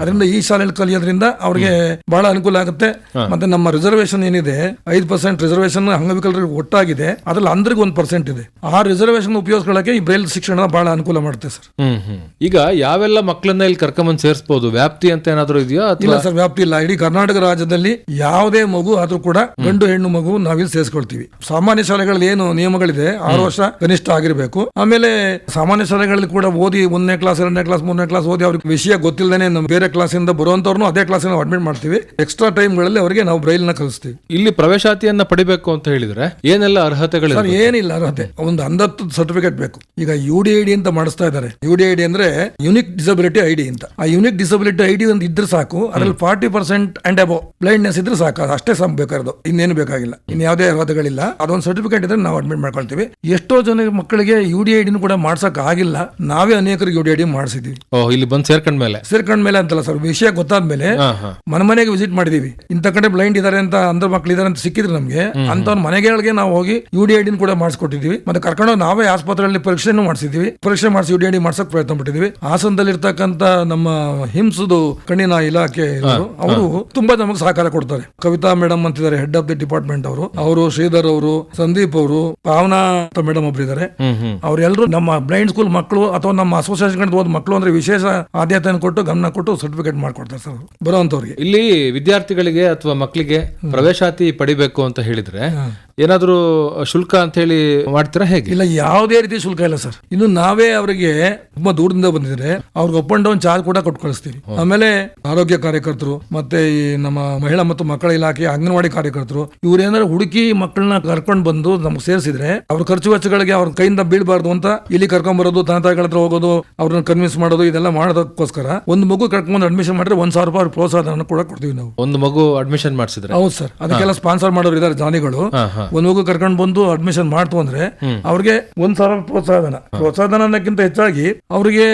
ಅದರಿಂದ ಈ ಶಾಲೆಯಲ್ಲಿ ಕಲಿಯೋದ್ರಿಂದ ಅವ್ರಿಗೆ ಬಹಳ ಅನುಕೂಲ ಆಗುತ್ತೆ. ಮತ್ತೆ ನಮ್ಮ ರಿಸರ್ವೇಶನ್ ಏನಿದೆ ಐದು ಪರ್ಸೆಂಟ್ ರಿಸರ್ವೇಶನ್ ಅಂಗವಿಕಲರಿಗೆ ಒಟ್ಟಾಗಿದೆ. ಅದ್ರಲ್ಲಿ ಅಂದ್ರಿಗೆ ಒಂದು ಪರ್ಸೆಂಟ್ ಇದೆ. ಆ ರಿಸರ್ವೇಶನ್ ಉಪಯೋಗಿಸ್ಕೊಳ್ಳಕ್ಕೆ ಈ ಬ್ರೈಲ್ ಶಿಕ್ಷಣ ಬಹಳ ಅನುಕೂಲ ಮಾಡುತ್ತೆ ಸರ್. ಹ್ಮ್ ಹ್ಮ್. ಈಗ ಯಾವೆಲ್ಲ ಮಕ್ಕಳನ್ನ ಇಲ್ಲಿ ಕರ್ಕೊಂಬಂದು ಸೇರಿಸಬಹುದು ವ್ಯಾಪ್ತಿ ಅಂತ ಏನಾದ್ರು ಇದೆಯಾ ಇಲ್ಲ ಅಥವಾ ಸರ್ ವ್ಯಾಪ್ತಿ ಇಲ್ಲ. ಇಡೀ ಕರ್ನಾಟಕ ರಾಜ್ಯದಲ್ಲಿ ಯಾವುದೇ ಮಗು ಆದ್ರೂ ಕೂಡ ಗಂಡು ಹೆಣ್ಣು ಮಗು ನಾವಿಲ್ಲಿ ಸೇರಿಸ್ಕೊಳ್ತೀವಿ. ಸಾಮಾನ್ಯ ಶಾಲೆಗಳಲ್ಲಿ ಏನು ನಿಯಮಗಳಿದೆ? ಆರು ವರ್ಷ ಕನಿಷ್ಠ ಆಗಿರಬೇಕು. ಆಮೇಲೆ ಸಾಮಾನ್ಯ ಶಾಲೆಗಳಲ್ಲಿ ಕೂಡ ಓದಿ ಒಂದನೇ ಕ್ಲಾಸ್ ಎರಡನೇ ಕ್ಲಾಸ್ ಮೂರನೇ ಕ್ಲಾಸ್ ಓದಿ ಅವ್ರಿಗೆ ವಿಷಯ ಗೊತ್ತಿಲ್ಲದೇ ಬೇರೆ ಬೇರೆ ಕ್ಲಾಸಿಂದ ಬರುವಂತವ್ರನ್ನು ಅದೇ ಕ್ಲಾಸ್ ನಾವು ಅಡ್ಮಿಟ್ ಮಾಡ್ತೀವಿ. ಎಕ್ಸ್ಟ್ರಾ ಟೈಮ್ಗಳಲ್ಲಿ ಅವರಿಗೆ ನಾವು ಬ್ರೈಲ್ನ ಕಲಿಸ್ತೀವಿ. ಇಲ್ಲಿ ಪ್ರವೇಶಾತಿಯನ್ನ ಪಡಿಬೇಕು ಅಂತ ಹೇಳಿದ್ರೆ ಏನೆಲ್ಲ ಸರ್ ಏನಿಲ್ಲ ಅರ್ಹತೆ. ಒಂದು ಅಂಧತ್ವ ಸರ್ಟಿಫಿಕೇಟ್ ಬೇಕು. ಈಗ ಯು ಡಿ ಐ ಡಿ ಅಂತ ಮಾಡಿಸ್ತಾ ಇದ್ದಾರೆ. ಯು ಡಿ ಐ ಡಿ ಅಂದ್ರೆ ಯುನಿಕ್ ಡಿಸಬಿಲಿಟಿ ಐಡಿ ಅಂತ. ಆ ಯುನಿಕ್ ಡಿಸಬಿಲಿಟಿ ಐಡಿ ಒಂದು ಇದ್ರೆ ಸಾಕು. ಅದ್ರಲ್ಲಿ forty percent and above blindness ಇದ್ರೆ ಸಾಕು. ಅಷ್ಟೇ ಸಮ್ ಬೇಕಾಗಿರೋದು. ಇನ್ನೇನು ಬೇಕಾಗಿಲ್ಲ. ಇನ್ ಯಾವುದೇ ಅರ್ಹತೆಗಳಿಲ್ಲ. ಅದೊಂದು ಸರ್ಟಿಫಿಕೇಟ್ ಇದ್ರೆ ನಾವು ಅಡ್ಮಿಟ್ ಮಾಡ್ಕೊಳ್ತೀವಿ. ಎಷ್ಟೋ ಜನ ಮಕ್ಕಳಿಗೆ ಯು ಡಿ ಐ ಡಿನೂ ಕೂಡ ಮಾಡ್ಸಕ್ ಆಗಿಲ್ಲ. ನಾವೇ ಅನೇಕರಿಗೆ ಯು ಡಿ ಐ ಡಿ ಮಾಡಿಸಿದ್ವಿ ಇಲ್ಲಿ ಬಂದ್ ಸೇರ್ಕೊಂಡ್ಮೇಲೆ ಸೇರ್ಕೊಂಡ ಮೇಲೆ ಅಂತಲ್ಲ ಸರ್. ವಿಷಯ ಗೊತ್ತಾದ್ಮೇಲೆ ಮೇಲೆ ಮನೆ ಮನೆಗೆ ವಿಸಿಟ್ ಮಾಡಿದೀವಿ ಇಂಥ ಕಡೆ ಬ್ಲೈಂಡ್ ಇದಾರೆ ಅಂತ ಅಂದ್ರ ಮಕ್ಳು ಇದಾರೆ ಅಂತ ಸಿಕ್ಕಿದ್ರು ನಮಗೆ ಮನೆಗೆ ಮನೆಗಳಿಗೆ ನಾವು ಹೋಗಿ ಯು ಡಿ ಐಡಿನ ಕೂಡ ಮಾಡಿಸ್ಕೊಟ್ಟಿದ್ವಿ. ಮತ್ತೆ ಕರ್ಕೊಂಡು ನಾವೇ ಆಸ್ಪತ್ರೆಯಲ್ಲಿ ಪರೀಕ್ಷೆನೂ ಮಾಡಿಸಿದ್ವಿ. ಪರೀಕ್ಷೆ ಮಾಡಿಸಿ ಯು ಡಿ ಮಾಡ್ಸಕ್ ಪ್ರಯತ್ನ ಪಟ್ಟಿದ್ವಿ ಹಾಸನದಲ್ಲಿ ಇರ್ತಕ್ಕಂತ ನಮ್ಮ ಹಿಂಸದು ಕಣ್ಣಿನ ಇಲಾಖೆ ಅವರು ತುಂಬಾ ನಮಗೆ ಸಹಕಾರ ಕೊಡ್ತಾರೆ. ಕವಿತಾ ಮೇಡಮ್ ಅಂತಿದ್ದಾರೆ ಹೆಡ್ ಆಫ್ ದಿ ಡಿಪಾರ್ಟ್ಮೆಂಟ್ ಅವರು. ಅವರು ಶ್ರೀಧರ್ ಅವರು ಸಂದೀಪ್ ಅವರು ಪಾವನಾ ಅಂತ ಮೇಡಮ್ ಒಬ್ರು ಇದ್ದಾರೆ. ಅವರೆಲ್ಲರೂ ನಮ್ಮ ಬ್ಲೈಂಡ್ ಸ್ಕೂಲ್ ಮಕ್ಕಳು ಅಥವಾ ನಮ್ಮ ಅಸೋಸಿಯೇಷನ್ ಓದ್ ಮಕ್ಕಳು ಅಂದ್ರೆ ವಿಶೇಷ ಆದ್ಯತೆಯನ್ನು ಕೊಟ್ಟು ಗಮನ ಕೊಟ್ಟು ಸರ್ಟಿಫಿಕೇಟ್ ಮಾಡ್ಕೊಡ್ತಾರೆ ಸರ್ ಬರುವಂತವ್ರಿಗೆ ಇಲ್ಲಿ ವಿದ್ಯಾರ್ಥಿಗಳಿಗೆ ಅಥವಾ ಮಕ್ಕಳಿಗೆ ಪ್ರವೇಶಾತಿ ಪಡಿಬೇಕು ಅಂತ ಹೇಳಿದ್ರೆ ಏನಾದ್ರೂ ಶುಲ್ಕ ಅಂತ ಹೇಳಿ ಮಾಡ್ತೀರಾ ಹೇಗೆ? ಇಲ್ಲ ಯಾವುದೇ ರೀತಿ ಶುಲ್ಕ ಇಲ್ಲ ಸರ್. ಇನ್ನು ನಾವೇ ಅವರಿಗೆ ತುಂಬಾ ದೂರದಿಂದ ಬಂದಿದ್ರೆ ಅವ್ರಿಗೆ ಅಪ್ ಅಂಡ್ ಡೌನ್ ಚಾರ್ಜ್ ಕೂಡ ಕೊಟ್ಟು ಕಳಿಸ್ತೀವಿ. ಆಮೇಲೆ ಆರೋಗ್ಯ ಕಾರ್ಯಕರ್ತರು ಮತ್ತೆ ಈ ನಮ್ಮ ಮಹಿಳಾ ಮತ್ತು ಮಕ್ಕಳ ಇಲಾಖೆ ಅಂಗನವಾಡಿ ಕಾರ್ಯಕರ್ತರು ಇವ್ರು ಏನಾದ್ರು ಹುಡುಕಿ ಮಕ್ಕಳನ್ನ ಕರ್ಕೊಂಡು ಬಂದು ನಮ್ಗೆ ಸೇರಿಸಿದ್ರೆ ಅವ್ರ ಖರ್ಚು ವೆಚ್ಚಗಳಿಗೆ ಅವ್ರ ಕೈಯಿಂದ ಬೀಳಬಾರ್ದು ಅಂತ ಇಲ್ಲಿ ಕರ್ಕೊಂಡ್ ಬರೋದು ತಾಯಿಗಳ ಹತ್ರ ಹೋಗೋದು ಅವ್ರನ್ನ ಕನ್ವಿನ್ಸ್ ಮಾಡೋದು ಇದೆಲ್ಲ ಮಾಡೋದಕ್ಕೋಸ್ಕರ ಒಂದು ಮಗು ಕರ್ಕೊಂಡು ಅಡ್ಮಿಷನ್ ಮಾಡಿದ್ರೆ ಒಂದ್ ಸಾವಿರ ರೂಪಾಯಿ ಪ್ರೋತ್ಸಾಹ ಕೂಡ ಕೊಡ್ತೀವಿ ನಾವು. ಒಂದು ಮಗು ಅಡ್ಮಿಷನ್ ಮಾಡಿಸಿದ್ರೆ? ಹೌದು ಸರ್. ಅದಕ್ಕೆಲ್ಲ ಸ್ಪಾನ್ಸರ್ ಮಾಡೋರು ಇದಾರೆ ಜಾನಿಗಳು. ಒಂದ್ ಮಗು ಕರ್ಕೊಂಡು ಬಂದು ಅಡ್ಮಿಷನ್ ಮಾಡ್ತು ಅಂದ್ರೆ ಅವ್ರಿಗೆ ಒಂದ್ ಸಾವಿರ ಪ್ರೋತ್ಸಾಹನ ಅನ್ನಕ್ಕಿಂತ ಹೆಚ್ಚಾಗಿ ಅವ್ರಿಗೆ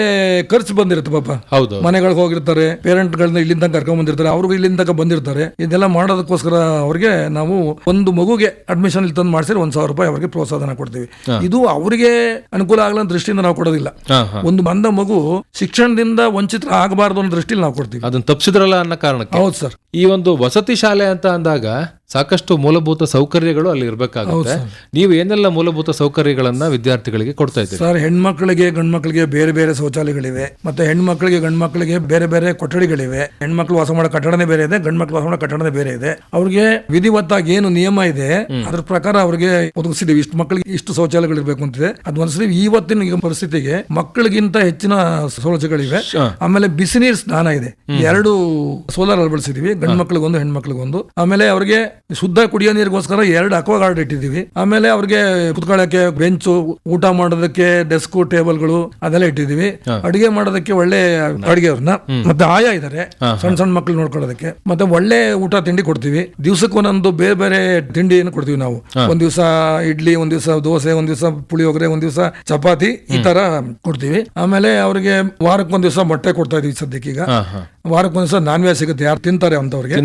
ಖರ್ಚು ಬಂದಿರುತ್ತೆ ಪಾಪ. ಹೌದು ಮನೆಗಳಿಗೆ ಹೋಗಿರ್ತಾರೆ ಪೇರೆಂಟ್ ಗಳನ್ನ ಇಲ್ಲಿಂದ ಕರ್ಕೊಂಡ್ ಬಂದಿರ್ತಾರೆ ಅವ್ರಿಗೂ ಇಲ್ಲಿಂದ ಬಂದಿರ್ತಾರೆ. ಇದೆಲ್ಲ ಮಾಡೋದಕ್ಕೋಸ್ಕರ ಅವ್ರಿಗೆ ನಾವು ಒಂದು ಮಗುಗೆ ಅಡ್ಮಿಷನ್ ಇಲ್ಲಿ ತಂದು ಮಾಡಿಸಿದ್ರೆ ಒಂದ್ ಸಾವಿರ ರೂಪಾಯಿ ಅವ್ರಿಗೆ ಪ್ರೋತ್ಸಾಹನ ಕೊಡ್ತೀವಿ. ಇದು ಅವರಿಗೆ ಅನುಕೂಲ ಆಗಲ್ಲ ದೃಷ್ಟಿಯಿಂದ ನಾವು ಕೊಡೋದಿಲ್ಲ. ಒಂದು ಬಂದ ಮಗು ಶಿಕ್ಷಣದಿಂದ ವಂಚಿತ ಆಗಬಾರದು ಅನ್ನೋ ದೃಷ್ಟಿಯಲ್ಲಿ ನಾವು ಕೊಡ್ತೀವಿ. ಅದನ್ನ ತಪ್ಪಿಸಿದ್ರಲ್ಲ ಅನ್ನೋ ಕಾರಣಕ್ಕೆ? ಹೌದು ಸರ್. ಈ ಒಂದು ವಸತಿ ಶಾಲೆ ಅಂತ ಅಂದಾಗ ಸಾಕಷ್ಟು ಮೂಲಭೂತ ಸೌಕರ್ಯಗಳು ಅಲ್ಲಿ ಇರಬೇಕಾಗುತ್ತೆ. ನೀವು ಏನೆಲ್ಲ ಮೂಲಭೂತ ಸೌಕರ್ಯಗಳನ್ನ ವಿದ್ಯಾರ್ಥಿಗಳಿಗೆ ಕೊಡ್ತಾ ಇದ್ದೀರಿ? ಸರ್ ಹೆಣ್ಮಕ್ಳಿಗೆ ಗಂಡ್ಮಕ್ಳಿಗೆ ಬೇರೆ ಬೇರೆ ಶೌಚಾಲಯಗಳಿವೆ. ಮತ್ತೆ ಹೆಣ್ಮಕ್ಳಿಗೆ ಗಂಡ್ಮಕ್ಳಿಗೆ ಬೇರೆ ಬೇರೆ ಕೊಠಡಿಗಳಿವೆ. ಹೆಣ್ಮಕ್ಳು ವಾಸ ಮಾಡೋ ಕಟ್ಟಡನೇ ಬೇರೆ ಇದೆ ಗಂಡ್ಮಕ್ಳು ವಾಸ ಮಾಡೋ ಕಟ್ಟಡನೇ ಬೇರೆ ಇದೆ. ಅವ್ರಿಗೆ ವಿಧಿವತ್ತಾಗಿ ಏನು ನಿಯಮ ಇದೆ ಅದ್ರ ಪ್ರಕಾರ ಅವ್ರಿಗೆ ಒದಗಿಸಿದೀವಿ ಇಷ್ಟು ಮಕ್ಕಳಿಗೆ ಇಷ್ಟು ಶೌಚಾಲಯಗಳು ಇರಬೇಕು ಅಂತಿದೆ ಅದು ಒಂದ್ಸರಿ ಇವತ್ತಿನ ಪರಿಸ್ಥಿತಿಗೆ ಮಕ್ಕಳಿಗಿಂತ ಹೆಚ್ಚಿನ ಸೌಲಭ್ಯಗಳಿವೆ ಆಮೇಲೆ ಬಿಸಿ ನೀರ್ ಸ್ನಾನ ಇದೆ. ಎರಡು ಸೋಲಾರ್ ಅಳವಡಿಸಿದೀವಿ ಗಂಡ್ಮಕ್ಳಿಗೊಂದು ಹೆಣ್ಮಕ್ಳಿಗೊಂದು. ಆಮೇಲೆ ಅವ್ರಿಗೆ ಶುದ್ಧ ಕುಡಿಯೋ ನೀರಿಗೋಸ್ಕರ ಎರಡು ಅಕ್ವಾ ಇಟ್ಟಿದ್ದೀವಿ. ಇಟ್ಟಿದೀವಿ ಆಮೇಲೆ ಅವ್ರಿಗೆ ಕುತ್ಕೊಳ್ಳೋಕೆ ಬೆಂಚು ಊಟ ಮಾಡೋದಕ್ಕೆ ಡೆಸ್ಕ್ ಟೇಬಲ್ಗಳು ಅದೆಲ್ಲ ಇಟ್ಟಿದೀವಿ ಅಡಿಗೆ ಮಾಡೋದಕ್ಕೆ ಒಳ್ಳೆ ಅಡಿಗೆಯವ್ರನ್ನ. ಮತ್ತೆ ಆಯಾ ಇದಾರೆ. ಸಣ್ಣ ಸಣ್ಣ ಮಕ್ಳು ನೋಡ್ಕೊಳ್ಳೋದಕ್ಕೆ. ಮತ್ತೆ ಒಳ್ಳೆ ಊಟ ತಿಂಡಿ ಕೊಡ್ತೀವಿ. ದಿವ್ಸಕ್ಕೆ ಒಂದೊಂದು ಬೇರೆ ಬೇರೆ ತಿಂಡಿಯನ್ನು ಕೊಡ್ತೀವಿ ನಾವು. ಒಂದ್ ದಿವಸ ಇಡ್ಲಿ ಒಂದ್ ದಿವಸ ದೋಸೆ ಒಂದ್ ದಿವಸ ಪುಳಿಯೋಗರೆ ಒಂದ್ ದಿವಸ ಚಪಾತಿ ಈ ತರ ಕೊಡ್ತೀವಿ. ಆಮೇಲೆ ಅವ್ರಿಗೆ ವಾರಕ್ಕೆ ಒಂದ್ ದಿವಸ ಮೊಟ್ಟೆ ಕೊಡ್ತಾ ಇದೀವಿ ಸದ್ಯಕ್ಕೆ ಈಗ ಹಾ ಹಾ. ವಾರಕ್ಕೆ ಒಂದ್ ದಿವಸ ನಾನ್ ವೆಜ್ ಸಿಗುತ್ತೆ. ಯಾರು ತಿಂತಾರೆ ಅಂತವ್ರಿಗೆ.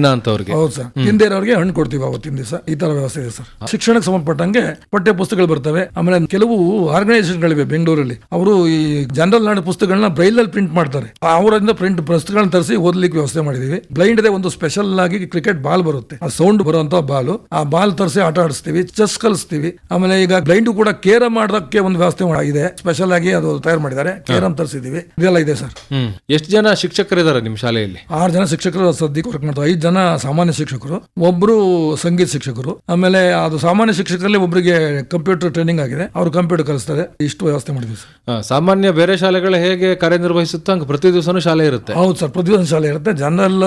ಹೌದು ಸರ್. ತಿಂದೇ ಇರೋರಿಗೆ ಹಣ್ಣು ಕೊಡ್ತೀವಿ. ಅವತ್ತಿನ ದಿವಸ ಈ ತರ ವ್ಯವಸ್ಥೆ ಇದೆ ಸರ್. ಶಿಕ್ಷಣಕ್ಕೆ ಸಂಬಂಧಪಟ್ಟಂಗೆ ಪಠ್ಯ ಪುಸ್ತಕಗಳು ಬರ್ತವೆ. ಆಮೇಲೆ ಕೆಲವು ಆರ್ಗನೈಸೇಷನ್ಗಳಿವೆ ಬೆಂಗಳೂರಲ್ಲಿ. ಅವರು ಈ ಜನರಲ್ ನಾಡು ಪುಸ್ತಕಗಳನ್ನ ಬ್ರೈಲ್ ಅಲ್ಲಿ ಪ್ರಿಂಟ್ ಮಾಡ್ತಾರೆ. ಅವರಿಂದ ಪ್ರಿಂಟ್ ಪುಸ್ತಕಗಳನ್ನ ತರಿಸಿ ಓದಲಿಕ್ಕೆ ವ್ಯವಸ್ಥೆ ಮಾಡಿದೀವಿ ಬ್ಲೈಂಡ್ ಇದೆ ಒಂದು ಸ್ಪೆಷಲ್ ಆಗಿ ಕ್ರಿಕೆಟ್ ಬಾಲ್ ಬರುತ್ತೆ. ಆ ಸೌಂಡ್ ಬರುವಂತ ಬಾಲ್ ಆ ಬಾಲ್ ತರಿಸಿ ಆಟ ಆಡಿಸ್ತೀವಿ ಚೆಸ್ ಕಲಿಸ್ತೀವಿ. ಆಮೇಲೆ ಈಗ ಬ್ಲೈಂಡ್ ಕೂಡ ಕೇರ ಮಾಡೋದಕ್ಕೆ ಒಂದು ವ್ಯವಸ್ಥೆ ಇದೆ ಸ್ಪೆಷಲ್ ಆಗಿ ಅದು ತಯಾರು ಮಾಡಿದ್ದಾರೆ. ಕೇರಂ ತರಿಸಿದೀವಿ ಇದೆಲ್ಲ ಇದೆ ಸರ್. ಎಷ್ಟು ಜನ ಶಿಕ್ಷಕರಿದ್ದಾರೆ ನಿಮ್ಮ ಶಾಲೆಯಲ್ಲಿ? ಆರು ಜನ ಶಿಕ್ಷಕರು ಸದ್ಯಕ್ಕೆ ವರ್ಕ್ ಮಾಡ್ತಾರೆ. ಐದು ಜನ ಸಾಮಾನ್ಯ ಶಿಕ್ಷಕರು. ಒಬ್ರು ಸಂಗೀತ ಶಿಕ್ಷಕರು. ಆಮೇಲೆ ಅದು ಸಾಮಾನ್ಯ ಶಿಕ್ಷಕರಲ್ಲಿ ಒಬ್ಬರಿಗೆ ಕಂಪ್ಯೂಟರ್ ಟ್ರೈನಿಂಗ್ ಆಗಿದೆ. ಅವರು ಕಂಪ್ಯೂಟರ್ ಕಲಿಸ್ತಾರೆ. ಇಷ್ಟು ವ್ಯವಸ್ಥೆ ಮಾಡಿದ್ವಿ ಸರ್. ಸಾಮಾನ್ಯ ಬೇರೆ ಶಾಲೆಗಳು ಹೇಗೆ ಕಾರ್ಯನಿರ್ವಹಿಸುತ್ತೋ ಹಂಗೆ ಪ್ರತಿ ದಿವಸನೂ ಶಾಲೆ ಇರುತ್ತೆ. ಹೌದು ಸರ್ ಪ್ರತಿ ದಿವಸ ಶಾಲೆ ಇರುತ್ತೆ. ಜನರಲ್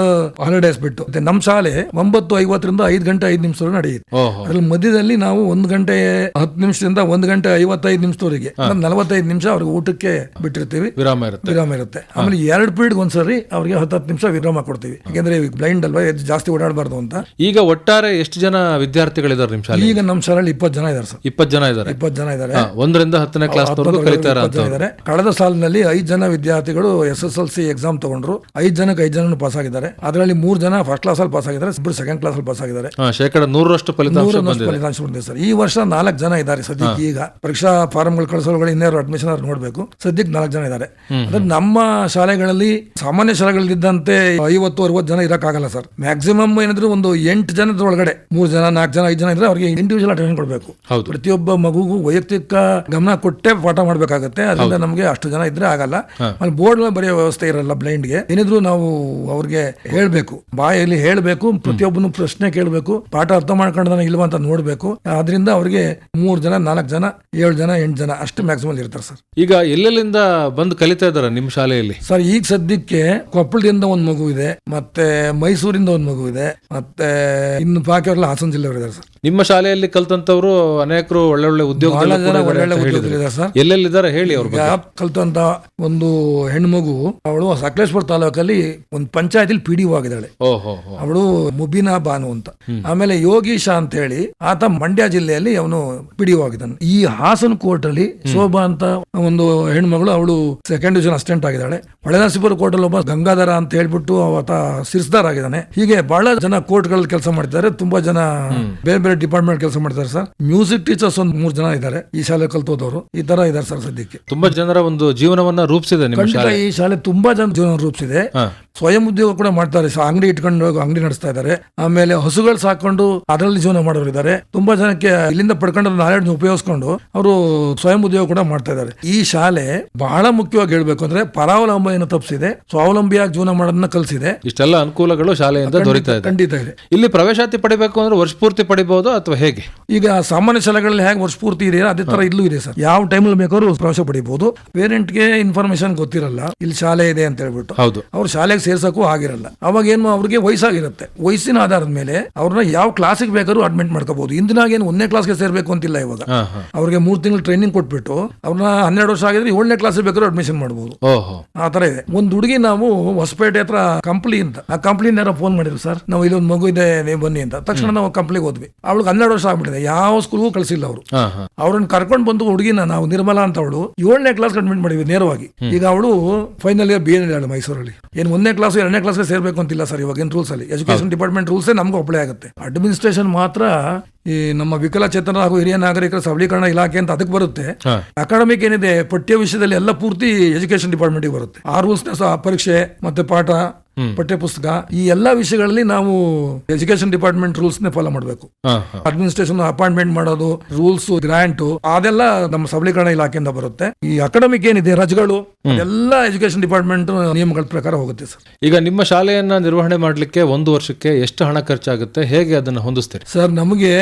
ಹಾಲಿಡೇಸ್ ಬಿಟ್ಟು. ಮತ್ತೆ ನಮ್ಮ ಶಾಲೆ ಒಂಬತ್ತು ಐವತ್ತರಿಂದ ಐದು ಗಂಟೆ ಐದು ನಿಮಿಷ ನಡೆಯುತ್ತೆ. ಅದ್ರಲ್ಲಿ ಮಧ್ಯದಲ್ಲಿ ನಾವು ಒಂದು ಗಂಟೆ ಹತ್ತು ನಿಮಿಷದಿಂದ ಒಂದು ಗಂಟೆ ಐವತ್ತೈದು ನಿಮಿಷದವರಿಗೆ ನಲವತ್ತೈದು ನಿಮಿಷ ಅವ್ರಿಗೆ ಊಟಕ್ಕೆ ಬಿಟ್ಟಿರ್ತೀವಿ. ವಿರಾಮ ಇರುತ್ತೆ. ವಿರಾಮ ಇರುತ್ತೆ. ಆಮೇಲೆ ಎರಡು ಪೀರಿಯಡ್ ಒಂದ್ಸರಿ ಅವ್ರಿಗೆ ಹತ್ತು ಹತ್ತು ನಿಮಿಷ ವಿರಾಮ ಕೊಡ್ತೀವಿ. ಯಾಕಂದ್ರೆ ಬ್ಲೈಂಡ್ ಅಲ್ವಾ ಜಾಸ್ತಿ ಓಡಾಡಬಾರ್ದು ಅಂತ. ಈಗ ಒಟ್ಟಾರೆ ಎಷ್ಟು ಜನ ವಿದ್ಯಾರ್ಥಿಗಳಿದ್ದಾರೆ ನಿಮ್ಮ ಶಾಲೆ ಈಗ ನಮ್ಮ ಶಾಲೆಯಲ್ಲಿ ಇಪ್ಪತ್ತು ಜನ ಇದ್ದಾರೆ ಸರ್. ಇಪ್ಪತ್ತು ಜನ ಇದ್ದಾರೆ. ಇಪ್ಪತ್ತು ಜನ ಇದ್ದಾರೆ. ಒಂದರಿಂದ ಹತ್ತನೇ ಕ್ಲಾಸ್ ಕಲಿತಾರೆ ಇದ್ದಾರೆ. ಕಳೆದ ಸಾಲಿನಲ್ಲಿ ಐದು ಜನ ವಿದ್ಯಾರ್ಥಿಗಳು S S L C exam ತಗೊಂಡ್ರು. ಐದು ಜನಕ್ಕೆ ಐದು ಜನ ಪಾಸ್ ಆಗಿದ್ದಾರೆ. ಅದರಲ್ಲಿ ಮೂರು ಜನ ಫಸ್ಟ್ ಕ್ಲಾಸ್ ಅಲ್ಲಿ ಪಾಸ್ ಆಗಿದ್ದಾರೆ. ಇಬ್ಬರು ಸೆಕೆಂಡ್ ಕ್ಲಾಸ್ ಅಲ್ಲಿ ಪಾಸ್ ಆಗಿದ್ದಾರೆ. ಶೇಕಡ ನೂರರಷ್ಟು ಫಲಿತಾಂಶ ನೂರನ್ನಷ್ಟು ಬಂದಿದೆ. ಫಲಿತಾಂಶ ಬಂದಿದೆ ಸರ್. ಈ ವರ್ಷ ನಾಲ್ಕು ಜನ ಇದ್ದಾರೆ ಸದ್ಯಕ್ಕೆ ಈಗ. ಪರೀಕ್ಷಾ ಫಾರ್ಮ್ಗಳು ಕಳಿಸೋಗಳು ಇನ್ನೇರು ಅಡ್ಮಿಷನ್ ಅವ್ರು ನೋಡಬೇಕು. ಸದ್ಯಕ್ಕೆ ನಾಲ್ಕು ಜನ ಇದ್ದಾರೆ. ಅಂದ್ರೆ ನಮ್ಮ ಶಾಲೆಗಳಲ್ಲಿ ಸಾಮಾನ್ಯ ಶಾಲೆಗಳಲ್ಲಿದ್ದಂತೆ ಐವತ್ತು ಅರವತ್ತು ಜನ ಇರಕ್ಕಾಗಲ್ಲ ಸರ್. ಮ್ಯಾಕ್ಸಿಮಮ್ ಏನಾದ್ರು ಒಂದು ಎಂಟು ಜನದ ಒಳಗಡೆ ಮೂರು ಜನ ನಾಲ್ಕು ಜನ ಐದು ಜನ ಇದ್ರೆ ಅವ್ರಿಗೆ ಇಂಡಿವಿಜುವಲ್ ಅಟೆಂಡ್ ಕೊಡಬೇಕು. ಹೌದು. ಪ್ರತಿಯೊಬ್ಬ ಮಗುಗೂ ವೈಯಕ್ತಿಕ ಗಮನ ಕೊಟ್ಟೆ ಪಾಠ ಮಾಡ್ಬೇಕಾಗತ್ತೆ. ಅದರಿಂದ ನಮಗೆ ಅಷ್ಟು ಜನ ಇದ್ರೆ ಆಗಲ್ಲ. ಅಲ್ಲಿ ಬೋರ್ಡ್ ಮೇಲೆ ಬರೆಯೋ ವ್ಯವಸ್ಥೆ ಇರಲ್ಲ ಬ್ಲೈಂಡ್ಗೆ ಏನಿದ್ರು ನಾವು ಅವ್ರಿಗೆ ಹೇಳ್ಬೇಕು. ಬಾಯಲ್ಲಿ ಹೇಳ್ಬೇಕು ಪ್ರತಿಯೊಬ್ಬನು ಪ್ರಶ್ನೆ ಕೇಳಬೇಕು ಪಾಠ ಅರ್ಥ ಮಾಡ್ಕೊಂಡ ಇಲ್ವಾ ಅಂತ ನೋಡ್ಬೇಕು. ಅದರಿಂದ ಅವ್ರಿಗೆ ಮೂರ್ ಜನ ನಾಲ್ಕು ಜನ ಏಳು ಜನ ಎಂಟು ಜನ ಅಷ್ಟು ಮ್ಯಾಕ್ಸಿಮಮ್ ಇರ್ತಾರೆ ಸರ್. ಈಗ ಎಲ್ಲೆಲ್ಲಿಂದ ಬಂದು ಕಲಿತಾ ಇದಾರೆ ನಿಮ್ಮ ಶಾಲೆಯಲ್ಲಿ? ಸರ್ ಈಗ ಸದ್ಯಕ್ಕೆ ಕೊಪ್ಪಳದಿಂದ ಒಂದ್ ಮಗು ಇದೆ ಮತ್ತೆ ಮೈಸೂರಿಂದ ಒಂದ್ ಮಗು ಇದೆ ಮತ್ತೆ ಇನ್ನು ಬಾಕಿ ಅವರೆಲ್ಲ ಹಾಸನ ಜಿಲ್ಲೆಯವರು ಇದ್ದಾರೆ ಸರ್ ನಿಮ್ಮ ಶಾಲೆಯಲ್ಲಿ ಕಲ್ತಂತವ್ರು ಅನೇಕರು ಒಳ್ಳೆ ಒಳ್ಳೆ ಉದ್ಯೋಗ ಎಲ್ಲೆಲ್ಲಿದ್ದಾರೆ ಹೇಳಿ ಅವ್ರ ಕಲ್ತಂತ ಒಂದು ಹೆಣ್ಮಗು ಅವಳು ಸಕಲೇಶ್ಪುರ ತಾಲೂಕಲ್ಲಿ ಒಂದು ಪಂಚಾಯತಿಲಿ ಪಿ ಡಿ ಆಗಿದ್ದಾಳೆ. ಓಹೋ ಅವಳು ಮುಬಿನಾ ಬಾನು ಅಂತ. ಆಮೇಲೆ ಯೋಗೀಶ ಅಂತ ಹೇಳಿ ಆತ ಮಂಡ್ಯ ಜಿಲ್ಲೆಯಲ್ಲಿ ಅವನು ಪಿಡಿಒ ಆಗಿದ್ದಾನೆ. ಈ ಹಾಸನ ಕೋರ್ಟ್ ಅಲ್ಲಿ ಶೋಭಾ ಅಂತ ಒಂದು ಹೆಣ್ಮಗಳು ಅವಳು ಸೆಕೆಂಡ್ ಡಿವಿಷನ್ ಅಸಿಸ್ಟೆಂಟ್ ಆಗಿದ್ದಾಳೆ. ಹೊಳೆನರಸೀಪುರ ಕೋರ್ಟ್ ಅಲ್ಲಿ ಒಬ್ಬ ಗಂಗಾಧರ ಅಂತ ಹೇಳ್ಬಿಟ್ಟು ಆತ ಸಿರ್ಸ್ದಾರ್ ಆಗಿದ್ದಾನೆ. ಹೀಗೆ ಬಹಳ ಜನ ಕೋರ್ಟ್ಗಳಲ್ಲಿ ಕೆಲಸ ಮಾಡ್ತಿದ್ದಾರೆ. ತುಂಬಾ ಜನ ಬೇರೆ ಬೇರೆ ಡಿಪಾರ್ಟ್ಮೆಂಟ್ ಕೆಲಸ ಮಾಡ್ತಾರೆ ಸರ್. ಮ್ಯೂಸಿಕ್ ಟೀಚರ್ಸ್ ಒಂದ್ ಮೂರ್ ಜನ ಇದ್ದಾರೆ. ಈ ಶಾಲೆ ಕಲ್ತೋದವರು. ಈ ತರ ಇದ್ದಾರೆ ಸರ್ ಸದ್ಯಕ್ಕೆ. ತುಂಬಾ ಜನರ ಒಂದು ಜೀವನವನ್ನ ರೂಪಿಸಿದೆ ನಿಮ್ಮ ಖಂಡಿತ ಶಾಲೆ. ಈ ಶಾಲೆ ತುಂಬಾ ಜನ ಜೀವನ ರೂಪಿಸಿದೆ. ಸ್ವಯಂ ಉದ್ಯೋಗ ಕೂಡ ಮಾಡ್ತಾರೆ. ಅಂಗಡಿ ಇಟ್ಕೊಂಡು ಅಂಗಡಿ ನಡೆಸ್ತಾ ಇದ್ದಾರೆ. ಆಮೇಲೆ ಹಸುಗಳು ಸಾಕೊಂಡು ಅದರಲ್ಲಿ ಜೀವನ ಮಾಡೋರು ಇದ್ದಾರೆ. ತುಂಬಾ ಜನಕ್ಕೆ ಇಲ್ಲಿಂದ ಪಡ್ಕೊಂಡು ನಾಲೆಡ್ಜ್ ಉಪಯೋಗಿಸ್ಕೊಂಡು ಅವರು ಸ್ವಯಂ ಉದ್ಯೋಗ ಕೂಡ ಮಾಡ್ತಾ ಇದ್ದಾರೆ. ಈ ಶಾಲೆ ಬಹಳ ಮುಖ್ಯವಾಗಿ ಹೇಳ್ಬೇಕು ಅಂದ್ರೆ ಪರಾವಲಂಬನೆಯನ್ನು ತಪ್ಪಿಸಿದೆ ಸ್ವಾವಲಂಬಿಯಾಗಿ ಜೀವನ ಮಾಡೋದನ್ನ ಕಲಿಸಿದೆ. ಇಷ್ಟೆಲ್ಲ ಅನುಕೂಲಗಳು ಶಾಲೆಯಿಂದ ದೊರೀತಾ ಇದೆ. ಖಂಡಿತ ಇದೆ. ಇಲ್ಲಿ ಪ್ರವೇಶಾತಿ ಪಡಿಬೇಕು ಅಂದ್ರೆ ವರ್ಷ ಪೂರ್ತಿ ಪಡಿಬಹುದು ಅಥವಾ ಹೇಗೆ? ಈಗ ಸಾಮಾನ್ಯ ಶಾಲೆಗಳಲ್ಲಿ ಹೇಗೆ ವರ್ಷ ಪೂರ್ತಿ ಇದೆ ಅದೇ ತರ ಇಲ್ಲೂ ಇದೆ ಸರ್. ಯಾವ ಟೈಮಲ್ಲಿ ಬೇಕಾದ್ರೂ ಪ್ರವೇಶ ಪಡಿಬಹುದು ಪೇರೆಂಟ್ಗೆ ಇನ್ಫಾರ್ಮೇಶನ್ ಗೊತ್ತಿರಲ್ಲ. ಇಲ್ಲಿ ಶಾಲೆ ಇದೆ ಅಂತ ಹೇಳ್ಬಿಟ್ಟು. ಹೌದು. ಅವ್ರು ಶಾಲೆಗೆ ಸೇರ್ಸಕ್ಕೂ ಆಗಿರಲ್ಲ. ಅವಾಗ ಏನು ಅವ್ರಿಗೆ ವಯಸ್ಸಾಗಿರುತ್ತೆ. ವಯಸ್ಸಿನ ಆಧಾರದ ಮೇಲೆ ಅವ್ರನ್ನ ಯಾವ ಕ್ಲಾಸಿಗೆ ಬೇಕಾದ್ರೂ ಅಡ್ಮಿಟ್ ಮಾಡ್ಕೋಬಹುದು ಇಂದಿನಾಗ ಏನು ಒಂದನೇ ಕ್ಲಾಸ್ಗೆ ಸೇರ್ಬೇಕು ಅಂತಿಲ್ಲ ಇವಾಗ. ಅವ್ರಿಗೆ ಮೂರ್ ತಿಂಗಳು ಟ್ರೈನಿಂಗ್ ಕೊಟ್ಬಿಟ್ಟು ಅವ್ರನ್ನ ಹನ್ನೆರಡು ವರ್ಷ ಆಗಿದ್ರೆ ಏಳನೇ ಕ್ಲಾಸ್ ಬೇಕಾದ್ರೂ ಅಡ್ಮಿಷನ್ ಮಾಡಬಹುದು ಆ ತರ ಇದೆ. ಒಂದ್ ಹುಡುಗಿ ನಾವು ಹೊಸಪೇಟೆ ಹತ್ರ ಕಂಪ್ಲಿ ಅಂತ. ಆ ಕಂಪ್ನಿಯಿಂದ ಯಾರೋ ಫೋನ್ ಮಾಡಿದ್ರು ಸರ್ ನಾವು ಇಲ್ಲೊಂದು ಮಗು ಇದೆ ನೀವು ಬನ್ನಿ ಅಂತ. ತಕ್ಷಣ ನಾವು ಕಂಪ್ಲಿಗೆ ಹೋದ್ವಿ. ಅವಳಿಗೆ ಹನ್ನೆರಡು ವರ್ಷ ಆಗ್ಬಿಟ್ಟಿದೆ. ಯಾವ ಸ್ಕೂಲ್ಗೂ ಕಳಿಸಿಲ್ಲ ಅವರು. ಅವ್ರನ್ನ ಕರ್ಕೊಂಡು ಬಂದು ಹುಡುಗಿನ ನಾವು ನಿರ್ಮಲಾ ಅಂತ ಅವಳು ಏಳನೇ ಕ್ಲಾಸ್ ಅಡ್ಮಿಟ್ ಮಾಡಿದ್ವಿ ನೇರವಾಗಿ. ಈಗ ಅವಳು ಫೈನಲ್ ಇಯರ್ ಬಿ ಮೈಸೂರಲ್ಲಿ. ಏನು ಒಂದನೇ ಕ್ಲಾಸ್ ಎರಡನೇ ಕ್ಲಾಸ್ಗೆ ಸೇರ್ಬೇಕು ಅಂತಿಲ್ಲ ಸರ್ ಇವಾಗಿನ ರೂಲ್ಸ್ ಅಲ್ಲಿ. ಎಜುಕೇಶನ್ ಡಿಪಾರ್ಟ್ಮೆಂಟ್ ರೂಲ್ಸ್ ನಮ್ಗೆ ಅಪ್ಲೈ ಆಗುತ್ತೆ. ಅಡ್ಮಿನಿಸ್ಟ್ರೇಷನ್ ಮಾತ್ರ ಈ ನಮ್ಮ ವಿಕಲಚೇತನ ಹಾಗೂ ಹಿರಿಯ ನಾಗರಿಕರ ಸಬಲೀಕರಣ ಇಲಾಖೆ ಅಂತ ಅದಕ್ಕೆ ಬರುತ್ತೆ. ಅಕಾಡೆಮಿಕ್ ಏನಿದೆ ಪಠ್ಯ ವಿಷಯದಲ್ಲಿ ಎಲ್ಲ ಪೂರ್ತಿ ಎಜುಕೇಶನ್ ಡಿಪಾರ್ಟ್ಮೆಂಟ್ ಬರುತ್ತೆ. ಆ ರೂಲ್ಸ್ ಪರೀಕ್ಷೆ ಮತ್ತೆ ಪಾಠ ಪಠ್ಯ ಪುಸ್ತಕ ಈ ಎಲ್ಲಾ ವಿಷಯಗಳಲ್ಲಿ ನಾವು ಎಜುಕೇಶನ್ ಡಿಪಾರ್ಟ್ಮೆಂಟ್ ರೂಲ್ಸ್ ನೇ ಫಾಲೋ ಮಾಡಬೇಕು. ಅಡ್ಮಿನಿಸ್ಟ್ರೇಷನ್ ಅಪಾಯಿಂಟ್ಮೆಂಟ್ ಮಾಡೋದು ರೂಲ್ಸ್ ಗ್ರಾಂಟ್ ಅದೆಲ್ಲ ನಮ್ಮ ಸಬಲೀಕರಣ ಇಲಾಖೆಯಿಂದ ಬರುತ್ತೆ. ಈ ಅಕಾಡೆಮಿಕ್ ಏನಿದೆ ರಜೆಗಳು ಎಲ್ಲ ಎಜುಕೇಶನ್ ಡಿಪಾರ್ಟ್ಮೆಂಟ್ ನಿಯಮಗಳ ಪ್ರಕಾರ ಹೋಗುತ್ತೆ ಸರ್. ಈಗ ನಿಮ್ಮ ಶಾಲೆಯನ್ನ ನಿರ್ವಹಣೆ ಮಾಡಲಿಕ್ಕೆ ಒಂದು ವರ್ಷಕ್ಕೆ ಎಷ್ಟು ಹಣ ಖರ್ಚಾಗುತ್ತೆ? ಹೇಗೆ ಅದನ್ನ ಹೊಂದಿಸ್ತೀರಿ? ಸರ್ ನಮಗೆ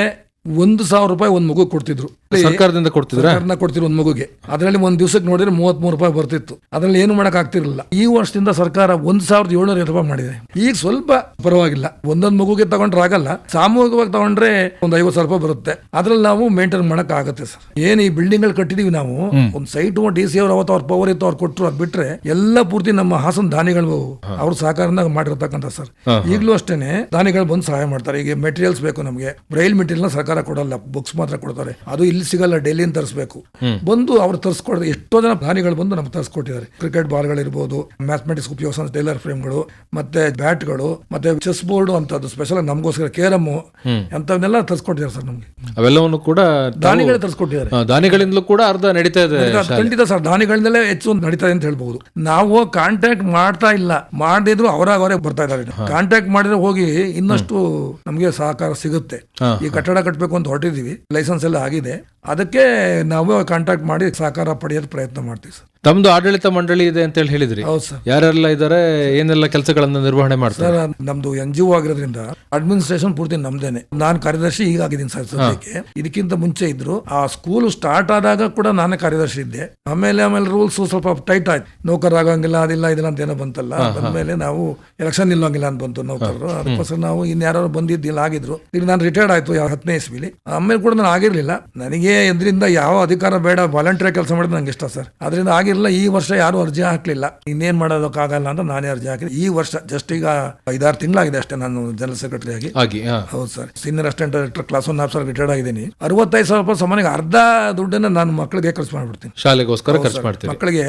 ಒಂದು ಸಾವಿರ ರೂಪಾಯಿ ಒಂದು ಮಗು ಕೊಡ್ತಿದ್ರು. ಸರ್ಕಾರದಿಂದ ಕೊಡ್ತಿದ್ರು? ಕೊಡ್ತಿದ್ರು ಒಂದು ಮಗುಗೆ. ಅದರಲ್ಲಿ ಒಂದ್ ದಿವಸಕ್ಕೆ ನೋಡಿದ್ರೆ ಮೂವತ್ತ್ ಮೂರು ರೂಪಾಯಿ ಬರ್ತಿತ್ತು. ಅದ್ರಲ್ಲಿ ಏನು ಮಾಡಕ್ ಆಗ್ತಿರ್ಲಿಲ್ಲ. ಈ ವರ್ಷದಿಂದ ಸರ್ಕಾರ ಒಂದ್ ಸಾವಿರದ ಏಳ್ನೂರ ಐವತ್ತು ರೂಪಾಯಿ ಮಾಡಿದೆ. ಈಗ ಸ್ವಲ್ಪ ಪರವಾಗಿಲ್ಲ. ಒಂದೊಂದು ಮಗುಗೆ ತಗೊಂಡ್ರೆ ಆಗಲ್ಲ. ಸಾಮೂಹಿಕವಾಗಿ ತಗೊಂಡ್ರೆ ಒಂದ್ ಐವತ್ತು ಸಾವಿರ ರೂಪಾಯಿ ಬರುತ್ತೆ. ಅದ್ರಲ್ಲಿ ನಾವು ಮೇಂಟೈನ್ ಮಾಡಕ್ ಆಗುತ್ತೆ ಸರ್. ಏನ್ ಈ ಬಿಲ್ಡಿಂಗ್ಗಳು ಕಟ್ಟಿದೀವಿ ನಾವು ಒಂದ್ ಸೈಟ್ ಡಿ ಸಿ ಅವ್ರ ಅವತ್ತು ಅವ್ರ ಪವರ್ ಇತ್ತು ಅವ್ರು ಕೊಟ್ಟರು ಅದ್ ಬಿಟ್ರೆ ಎಲ್ಲ ಪೂರ್ತಿ ನಮ್ಮ ಹಾಸನ ದಾನಿಗಳು ಅವ್ರ ಸಹಕಾರದಿಂದ ಮಾಡಿರ್ತಕ್ಕಂಥ ಸರ್. ಈಗಲೂ ಅಷ್ಟೇನೆ ದಾನಿಗಳು ಬಂದು ಸಹಾಯ ಮಾಡ್ತಾರೆ. ಈಗ ಮೆಟೀರಿಯಲ್ಸ್ ಬೇಕು ನಮಗೆ. ಬ್ರೈಲ್ ಮೆಟೀರಿಯಲ್ ಸರ್ಕಾರ ಕೊಡಲ್ಲ ಬುಕ್ಸ್ ಮಾತ್ರ ಕೊಡ್ತಾರೆ. ಅದು ಇಲ್ಲಿ ಸಿಗಲ್ಲ ಡೆಲ್ಲಿಯಿಂದ ತರಿಸ್ಬೇಕು. ಬಂದು ಅವ್ರು ತರಿಸ್ಕೊಡ್ತಾರೆ ಎಷ್ಟೋ ಜನ ಪ್ರಾಣಿಗಳು ಬಂದು ನಮ್ಗೆ ತರಿಸ್ಕೊಟ್ಟಿದ್ದಾರೆ. ಕ್ರಿಕೆಟ್ ಬಾಲ್ಗಳಿರ್ಬೋದು ಮ್ಯಾಥಮೆಟಿಕ್ಸ್ ಉಪಯೋಗಿಸೋ ಟೈಲರ್ ಫ್ರೇಮ್ಗಳು ಮತ್ತೆ ಬ್ಯಾಟ್ಗಳು ಮತ್ತೆ ಚೆಸ್ ಬೋರ್ಡ್ ಅಂತದ್ದು ಸ್ಪೆಷಲ್ ನಮಗೋಸ್ಕರ ಕೇರಮ್ ಅಂತವನ್ನೆಲ್ಲ ತರಿಸ್ಕೊಟ್ಟಿದ್ದಾರೆ ಸರ್ ನಮ್ಗೆ. ಅವೆಲ್ಲವನ್ನು ಕೂಡ ದಾನಿಗಳೇ ತರಿಸ್ಕೊಟ್ಟಿದ್ದಾರೆ. ದಾನಿಗಳಿಂದಲೂ ಕೂಡ ಅರ್ಧ ನಡೀತಾ ಇದೆ ಖಂಡಿತ ಸರ್ ದಾನಿಗಳಿಂದಲೇ ಹೆಚ್ಚು ನಡೀತಾ ಇದೆ ಅಂತ ಹೇಳ್ಬಹುದು ನಾವು ಕಾಂಟ್ಯಾಕ್ಟ್ ಮಾಡ್ತಾ ಇಲ್ಲ. ಮಾಡಿದ್ರು ಅವರಾಗ ಅವರೇ ಬರ್ತಾ ಇದ್ದಾರೆ. ಕಾಂಟ್ಯಾಕ್ಟ್ ಮಾಡಿದ್ರೆ ಹೋಗಿ ಇನ್ನಷ್ಟು ನಮಗೆ ಸಹಕಾರ ಸಿಗುತ್ತೆ. ಈ ಕಟ್ಟಡ ಕಟ್ಟಬೇಕು ಅಂತ ಹೊರಟಿದ್ದೀವಿ ಲೈಸೆನ್ಸ್ ಎಲ್ಲ ಆಗಿದೆ. ಅದಕ್ಕೆ ನಾವು ಕಾಂಟ್ಯಾಕ್ಟ್ ಮಾಡಿ ಸಹಕಾರ ಪಡೆಯೋದು ಪ್ರಯತ್ನ ಮಾಡ್ತೀವಿ ಸರ್. ತಮ್ದು ಆಡಳಿತ ಮಂಡಳಿ ಇದೆ ಅಂತ ಹೇಳಿ ಹೇಳಿದ್ರಿ. ಹೌದು ಸರ್. ಯಾರೆಲ್ಲ ಇದ್ದಾರೆ ಏನೆಲ್ಲ ಕೆಲಸಗಳನ್ನು ನಿರ್ವಹಣೆ ಮಾಡ್ತಾರೆ? ಸರ್ ನಮ್ದು ಎನ್ ಜಿ ಒ ಆಗಿರೋದ್ರಿಂದ ಅಡ್ಮಿನಿಸ್ಟ್ರೇಷನ್ ಪೂರ್ತಿ ನಮ್ದೇನೆ. ನಾನು ಕಾರ್ಯದರ್ಶಿ ಈಗಾಗಿದ್ದೀನಿ ಸರ್ ಸದ್ಯಕ್ಕೆ. ಇದಕ್ಕಿಂತ ಮುಂಚೆ ಇದ್ರು. ಆ ಸ್ಕೂಲ್ ಸ್ಟಾರ್ಟ್ ಆದಾಗ ಕೂಡ ನಾನೇ ಕಾರ್ಯದರ್ಶಿ ಇದ್ದೆ. ಆಮೇಲೆ ಆಮೇಲೆ ರೂಲ್ಸ್ ಸ್ವಲ್ಪ ಟೈಟ್ ಆಯ್ತು. ನೌಕರ ಆಗಂಗಿಲ್ಲ ಅದಿಲ್ಲ ಇದಿಲ್ಲ ಅಂತ ಏನೋ ಬಂತಲ್ಲ. ಬಂದ್ಮೇಲೆ ನಾವು ಎಲೆಕ್ಷನ್ ನಿಲ್ಲಂಗಿಲ್ಲ ಅಂತ ಬಂತು ನೌಕರರು. ಅದಕ್ಕೋಸ್ಕರ ನಾವು ಇನ್ಯಾರು ಬಂದಿದ್ದಿಲ್ಲ ಆಗಿದ್ರು. ಈಗ ನಾನು ರಿಟೈರ್ಡ್ ಆಯ್ತು ಯಾವ ಹತ್ತನೇ ಇಸ್ವಿಲಿ ಆಮೇಲೆ ಕೂಡ ನಾನು ಆಗಿರ್ಲಿಲ್ಲ. ನನಗೆ ಇದರಿಂದ ಯಾವ ಅಧಿಕಾರ ಬೇಡ ವಾಲಂಟಿಯರ್ ಕೆಲಸ ಮಾಡಿದ್ರೆ ನಂಗೆ ಇಷ್ಟ ಸರ್. ಅದರಿಂದ ಆಗಿರಲಿಲ್ಲ ಈ ವರ್ಷ ಯಾರು ಅರ್ಜಿ ಹಾಕ್ಲಿಲ್ಲ. ಇನ್ನೇನ್ ಮಾಡೋದಕ್ಕಾಗಲ್ಲ ಅಂತ ನಾನೇ ಅರ್ಜಿ ಹಾಕಿದೆ ಈ ವರ್ಷ ಜಸ್ಟ್ ಈಗ ಐದಾರು ತಿಂಗಳಾಗಿದೆ ಅಷ್ಟೇ ನಾನು ಜನರಲ್ ಸೆಕ್ರೆಟರಿ ಆಗಿ. ಹೌದು sir. Senior assistant director class one officer retired ಆಗಿದ್ದೀನಿ. ಅರವತ್ತೈದು ಸಾವಿರ ರೂಪಾಯಿ ಸಾಮಾನ್ಯ ಅರ್ಧ ದುಡ್ಡನ್ನ ನಾನು ಮಕ್ಕಳಿಗೆ ಖರ್ಚು ಮಾಡ್ಬಿಡ್ತೀನಿ. ಶಾಲೆಗೋಸ್ಕರ ಖರ್ಚು ಮಾಡ್ತೀನಿ ಮಕ್ಕಳಿಗೆ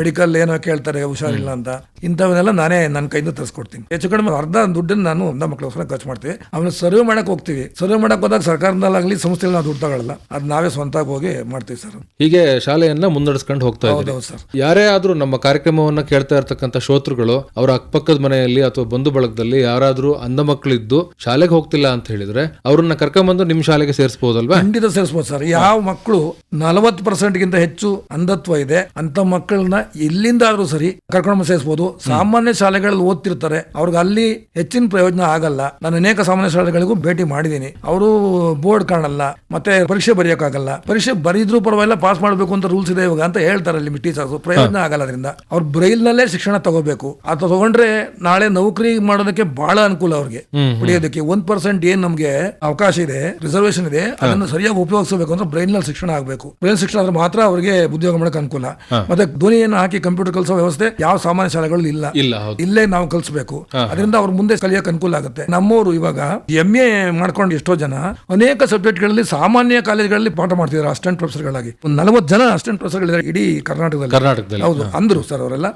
ಮೆಡಿಕಲ್ ಏನೋ ಕೇಳ್ತಾರೆ ಹುಷಾರಿಲ್ಲ ಅಂತ. ಇಂಥವನ್ನೆಲ್ಲ ನಾನೇ ನನ್ನ ಕೈಯಿಂದ ತರಿಸ್ಕೊಡ್ತೀನಿ. ಹೆಚ್ಚು ಕಡಿಮೆ ಅರ್ಧ ದುಡ್ಡನ್ನು ನಾನು ಒಂದ ಮಕ್ಕಳಿಗೋಸ್ಕರ ಖರ್ಚು ಮಾಡ್ತೀವಿ. ಆಮೇಲೆ ಸರ್ವೆ ಮಾಡಕ್ ಹೋಗ್ತೀವಿ. ಸರ್ವೆ ಮಾಡಕ್ ಹೋದಾಗ ಸರ್ಕಾರದಲ್ಲಾಗಲಿ ಸಂಸ್ಥೆಯಲ್ಲಿ ನಾವು ದುಡ್ಡು ತಗೊಳ್ಳಲ್ಲ ಅದು ನಾವೇ ಸ್ವಂತ ಹೋಗಿ ಮಾಡ್ತೀವಿ ಸರ್. ಹೀಗೆ ಶಾಲೆಯನ್ನ ಮುನ್ನಡೆಸ್ಕೊಂಡು ಹೋಗ್ತಾ ಇದ್ದೀವಿ ಹೌದು ಸರ್. ಯಾರೇ ಆದ್ರೂ ನಮ್ಮ ಕಾರ್ಯಕ್ರಮವನ್ನ ಕೇಳ್ತಾ ಇರ್ತಕ್ಕಂಥ ಶ್ರೋತೃಗಳು ಅವರ ಅಕ್ಕಪಕ್ಕದ ಮನೆಯಲ್ಲಿ ಅಥವಾ ಬಂಧು ಬಳಗದಲ್ಲಿ ಯಾರಾದ್ರೂ ಅಂಧ ಮಕ್ಕಳಿದ್ದು ಶಾಲೆಗೆ ಹೋಗ್ತಿಲ್ಲ ಅಂತ ಹೇಳಿದ್ರೆ ಅವ್ರನ್ನ ಕರ್ಕೊಂಬಂದು ನಿಮ್ ಶಾಲೆಗೆ ಸೇರಿಸಬಹುದಲ್ವಾ ಖಂಡಿತ ಸೇರಿಸಬಹುದು ಸರ್. ಯಾವ ಮಕ್ಕಳು ನಲವತ್ತು ಪರ್ಸೆಂಟ್ ಗಿಂತ ಹೆಚ್ಚು ಅಂಧತ್ವ ಇದೆ ಅಂತ ಮಕ್ಕಳನ್ನ ಎಲ್ಲಿಂದಾದ್ರೂ ಸರಿ ಕರ್ಕೊಂಡು ಸೇರಿಸಬಹುದು ಸಾಮಾನ್ಯ ಶಾಲೆಗಳಲ್ಲಿ ಓದ್ತಿರ್ತಾರೆ. ಅವ್ರಿಗೆ ಅಲ್ಲಿ ಹೆಚ್ಚಿನ ಪ್ರಯೋಜನ ಆಗಲ್ಲ. ನಾನು ಅನೇಕ ಸಾಮಾನ್ಯ ಶಾಲೆಗಳಿಗೂ ಭೇಟಿ ಮಾಡಿದ್ದೀನಿ. ಅವರು ಬೋರ್ಡ್ ಕಾಣಲ್ಲ ಮತ್ತೆ ಪರೀಕ್ಷೆ ಬರೆಯೋಕ್ಕಾಗಲ್ಲ. ಪರೀಕ್ಷೆ ಬರಿದ್ರು ಪರವಾಗಿಲ್ಲ ಪಾಸ್ ಮಾಡಬೇಕು ಅಂತ ರೂಲ್ಸ್ ಇದೆ ಇವಾಗ ಅಂತ ಹೇಳ್ತಾರೆ ಅಲ್ಲಿ ಟೀಚರ್ಸ್ ಪ್ರಯೋಜನ ಆಗಲ್ಲ ಅದರಿಂದ. ಅವ್ರು ಬ್ರೈಲ್ ನಲ್ಲೇ ಶಿಕ್ಷಣ ತಗೋಬೇಕು. ಅದು ತಗೊಂಡ್ರೆ ನಾಳೆ ನೌಕರಿ ಮಾಡೋದಕ್ಕೆ ಬಹಳ ಅನುಕೂಲ ಅವ್ರಿಗೆ. ಪಡೆಯೋದಕ್ಕೆ ಒಂದ್ ಪರ್ಸೆಂಟ್ ಏನ್ ನಮ್ಗೆ ಅವಕಾಶ ಇದೆ ರಿಸರ್ವೇಶನ್ ಇದೆ ಅದನ್ನು ಸರಿಯಾಗಿ ಉಪಯೋಗಿಸಬೇಕು ಅಂದ್ರೆ ಬ್ರೈನ್ನಲ್ಲಿ ಶಿಕ್ಷಣ ಆಗಬೇಕು. ಬ್ರೈನ್ ಶಿಕ್ಷಣ ಆದ್ರೆ ಮಾತ್ರ ಅವರಿಗೆ ಉದ್ಯೋಗ ಮಾಡಕ್ಕೆ ಅನುಕೂಲ. ಮತ್ತೆ ಧ್ವನಿಯನ್ನು ಹಾಕಿ ಕಂಪ್ಯೂಟರ್ ಕಲಿಸೋ ವ್ಯವಸ್ಥೆ ಯಾವ ಸಾಮಾನ್ಯ ಶಾಲೆಗಳಲ್ಲಿ ಇಲ್ಲ. ಇಲ್ಲ ಇಲ್ಲೇ ನಾವು ಕಲಿಸಬೇಕು. ಅದರಿಂದ ಅವ್ರ ಮುಂದೆ ಕಲಿಯಕ್ಕೆ ಅನುಕೂಲ ಆಗುತ್ತೆ. ನಮ್ಮವರು ಇವಾಗ ಎಂ ಎ ಮಾಡ್ಕೊಂಡು ಎಷ್ಟೋ ಜನ ಅನೇಕ ಸಬ್ಜೆಕ್ಟ್ಗಳಲ್ಲಿ ಸಾಮಾನ್ಯ ಕಾಲೇಜ್ಗಳಲ್ಲಿ ಪಾಠ ಮಾಡ್ತಿದ್ದಾರೆ ಅಸಿಸ್ಟೆಂಟ್ ಪ್ರೊಫೆಸರ್ಗಳಾಗಿ. ಒಂದು ನಲವತ್ತು ಜನ ಅಸಿಸ್ಟೆಂಟ್ ಪ್ರೊಫೆಸರ್ಗಳಿದ್ದಾರೆ ಇಡೀ ಕರ್ನಾಟಕದಲ್ಲಿ. ಕರ್ನಾಟಕದಲ್ಲಿ. ಹೌದು ಅಂದ್ರು ಸರ್ ಅವರೆಲ್ಲ.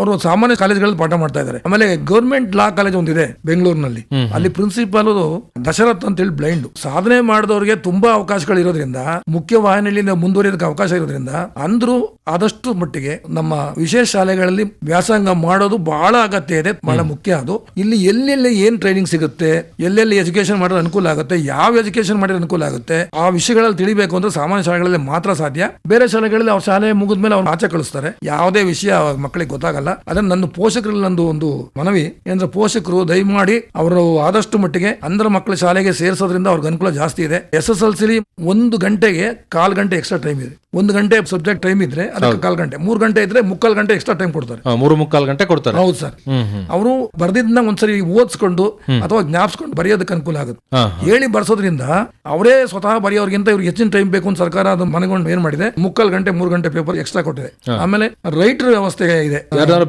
ಅವರು ಸಾಮಾನ್ಯ ಕಾಲೇಜ್ಗಳಲ್ಲಿ ಪಾಠ ಮಾಡ್ತಾ ಇದ್ದಾರೆ. ಆಮೇಲೆ ಗೌರ್ಮೆಂಟ್ ಲಾ ಕಾಲೇಜ್ ಒಂದಿದೆ ಬೆಂಗಳೂರಿನಲ್ಲಿ. ಅಲ್ಲಿ ಪ್ರಿನ್ಸಿಪಾಲ್ ದಶರಥ್ ಅಂತ ಹೇಳಿ ಬ್ಲೈಂಡ್. ಸಾಧನೆ ಮಾಡಿದವರಿಗೆ ತುಂಬಾ ಅವಕಾಶಗಳು ಇರೋದ್ರಿಂದ ಮುಖ್ಯ ವಾಹಿನಿಯಲ್ಲಿ ಮುಂದುವರಿಯೋದಕ್ಕೆ ಅವಕಾಶ ಇರೋದ್ರಿಂದ ಅಂದ್ರು ಆದಷ್ಟು ಮಟ್ಟಿಗೆ ನಮ್ಮ ವಿಶೇಷ ಶಾಲೆಗಳಲ್ಲಿ ವ್ಯಾಸಂಗ ಮಾಡೋದು ಬಹಳ ಅಗತ್ಯ ಇದೆ ಬಹಳ ಮುಖ್ಯ ಅದು. ಇಲ್ಲಿ ಎಲ್ಲೆಲ್ಲಿ ಏನ್ ಟ್ರೈನಿಂಗ್ ಸಿಗುತ್ತೆ ಎಲ್ಲೆಲ್ಲಿ ಎಜುಕೇಶನ್ ಮಾಡೋದು ಅನುಕೂಲ ಆಗುತ್ತೆ ಯಾವ ಎಜುಕೇಶನ್ ಮಾಡಿದ್ರೆ ಅನುಕೂಲ ಆಗುತ್ತೆ ಆ ವಿಷಯಗಳಲ್ಲಿ ತಿಳಿಬೇಕು. ಅಂದ್ರೆ ಸಾಮಾನ್ಯ ಶಾಲೆಗಳಲ್ಲಿ ಮಾತ್ರ ಸಾಧ್ಯ. ಬೇರೆ ಶಾಲೆಗಳಲ್ಲಿ ಅವ್ರ ಶಾಲೆ ಮುಗಿದ ಮೇಲೆ ಅವ್ರು ಆಚೆ ಕಳಿಸ್ತಾರೆ. ಯಾವುದೇ ವಿಷಯ ಮಕ್ಕಳಿಗೆ ಗೊತ್ತಾಗಲ್ಲ. ಅದನ್ನ ನನ್ನ ಪೋಷಕರಲ್ಲಿ ನಂದು ಒಂದು ಮನವಿ. ಏನಂದ್ರೆ ಪೋಷಕರು ದಯಮಾಡಿ ಅವರು ಆದಷ್ಟು ಮಟ್ಟಿಗೆ ಅಂದ್ರ ಮಕ್ಕಳ ಶಾಲೆಗೆ ಸೇರಿಸೋದ್ರಿಂದ ಅವ್ರಿಗೆ ಅನುಕೂಲ ಜಾಸ್ತಿ ಇದೆ. ಎಸ್ ಎಸ್ ಎಲ್ ಸಿ ಒಂದು ಗಂಟೆಗೆ ಕಾಲ್ ಗಂಟೆ ಎಕ್ಸ್ಟ್ರಾ ಟೈಮ್ ಇದೆ. ಒಂದು ಗಂಟೆ ಸಬ್ಜೆಕ್ಟ್ ಟೈಮ್ ಇದ್ರೆ ಅದಕ್ಕೆ ಕಾಲ್ ಗಂಟೆ. ಮೂರು ಗಂಟೆ ಇದ್ರೆ ಮುಕ್ಕಾಲ್ ಗಂಟೆ ಎಕ್ಸ್ಟ್ರಾ ಟೈಮ್ ಕೊಡ್ತಾರೆ. ಮೂರು ಮುಕ್ಕಾಲು ಗಂಟೆ ಕೊಡ್ತಾರೆ. ಹೌದು ಸರ್. ಅವರು ಬರ್ದಿದ್ನ ಒಂದ್ಸರಿ ಓದಿಸ್ಕೊಂಡು ಅಥವಾ ಜ್ಞಾಪಿಸ್ಕೊಂಡು ಬರೆಯೋದಕ್ಕೆ ಅನುಕೂಲ ಆಗುತ್ತೆ. ಹೇಳಿ ಬರ್ಸೋದ್ರಿಂದ ಅವರೇ ಸ್ವತಃ ಬರೆಯೋರ್ಗಿಂತ ಇವ್ರಿಗೆ ಹೆಚ್ಚಿನ ಟೈಮ್ ಬೇಕು ಅಂತ ಸರ್ಕಾರ ಅದು ಮನೆಗೊಂಡು ಏನ್ ಮಾಡಿದೆ? ಮುಕ್ಕಾಲ್ ಗಂಟೆ ಮೂರು ಗಂಟೆ ಪೇಪರ್ ಎಕ್ಸ್ಟ್ರಾ ಕೊಟ್ಟಿದೆ. ಆಮೇಲೆ ರೈಟರ್ ವ್ಯವಸ್ಥೆ ಇದೆ.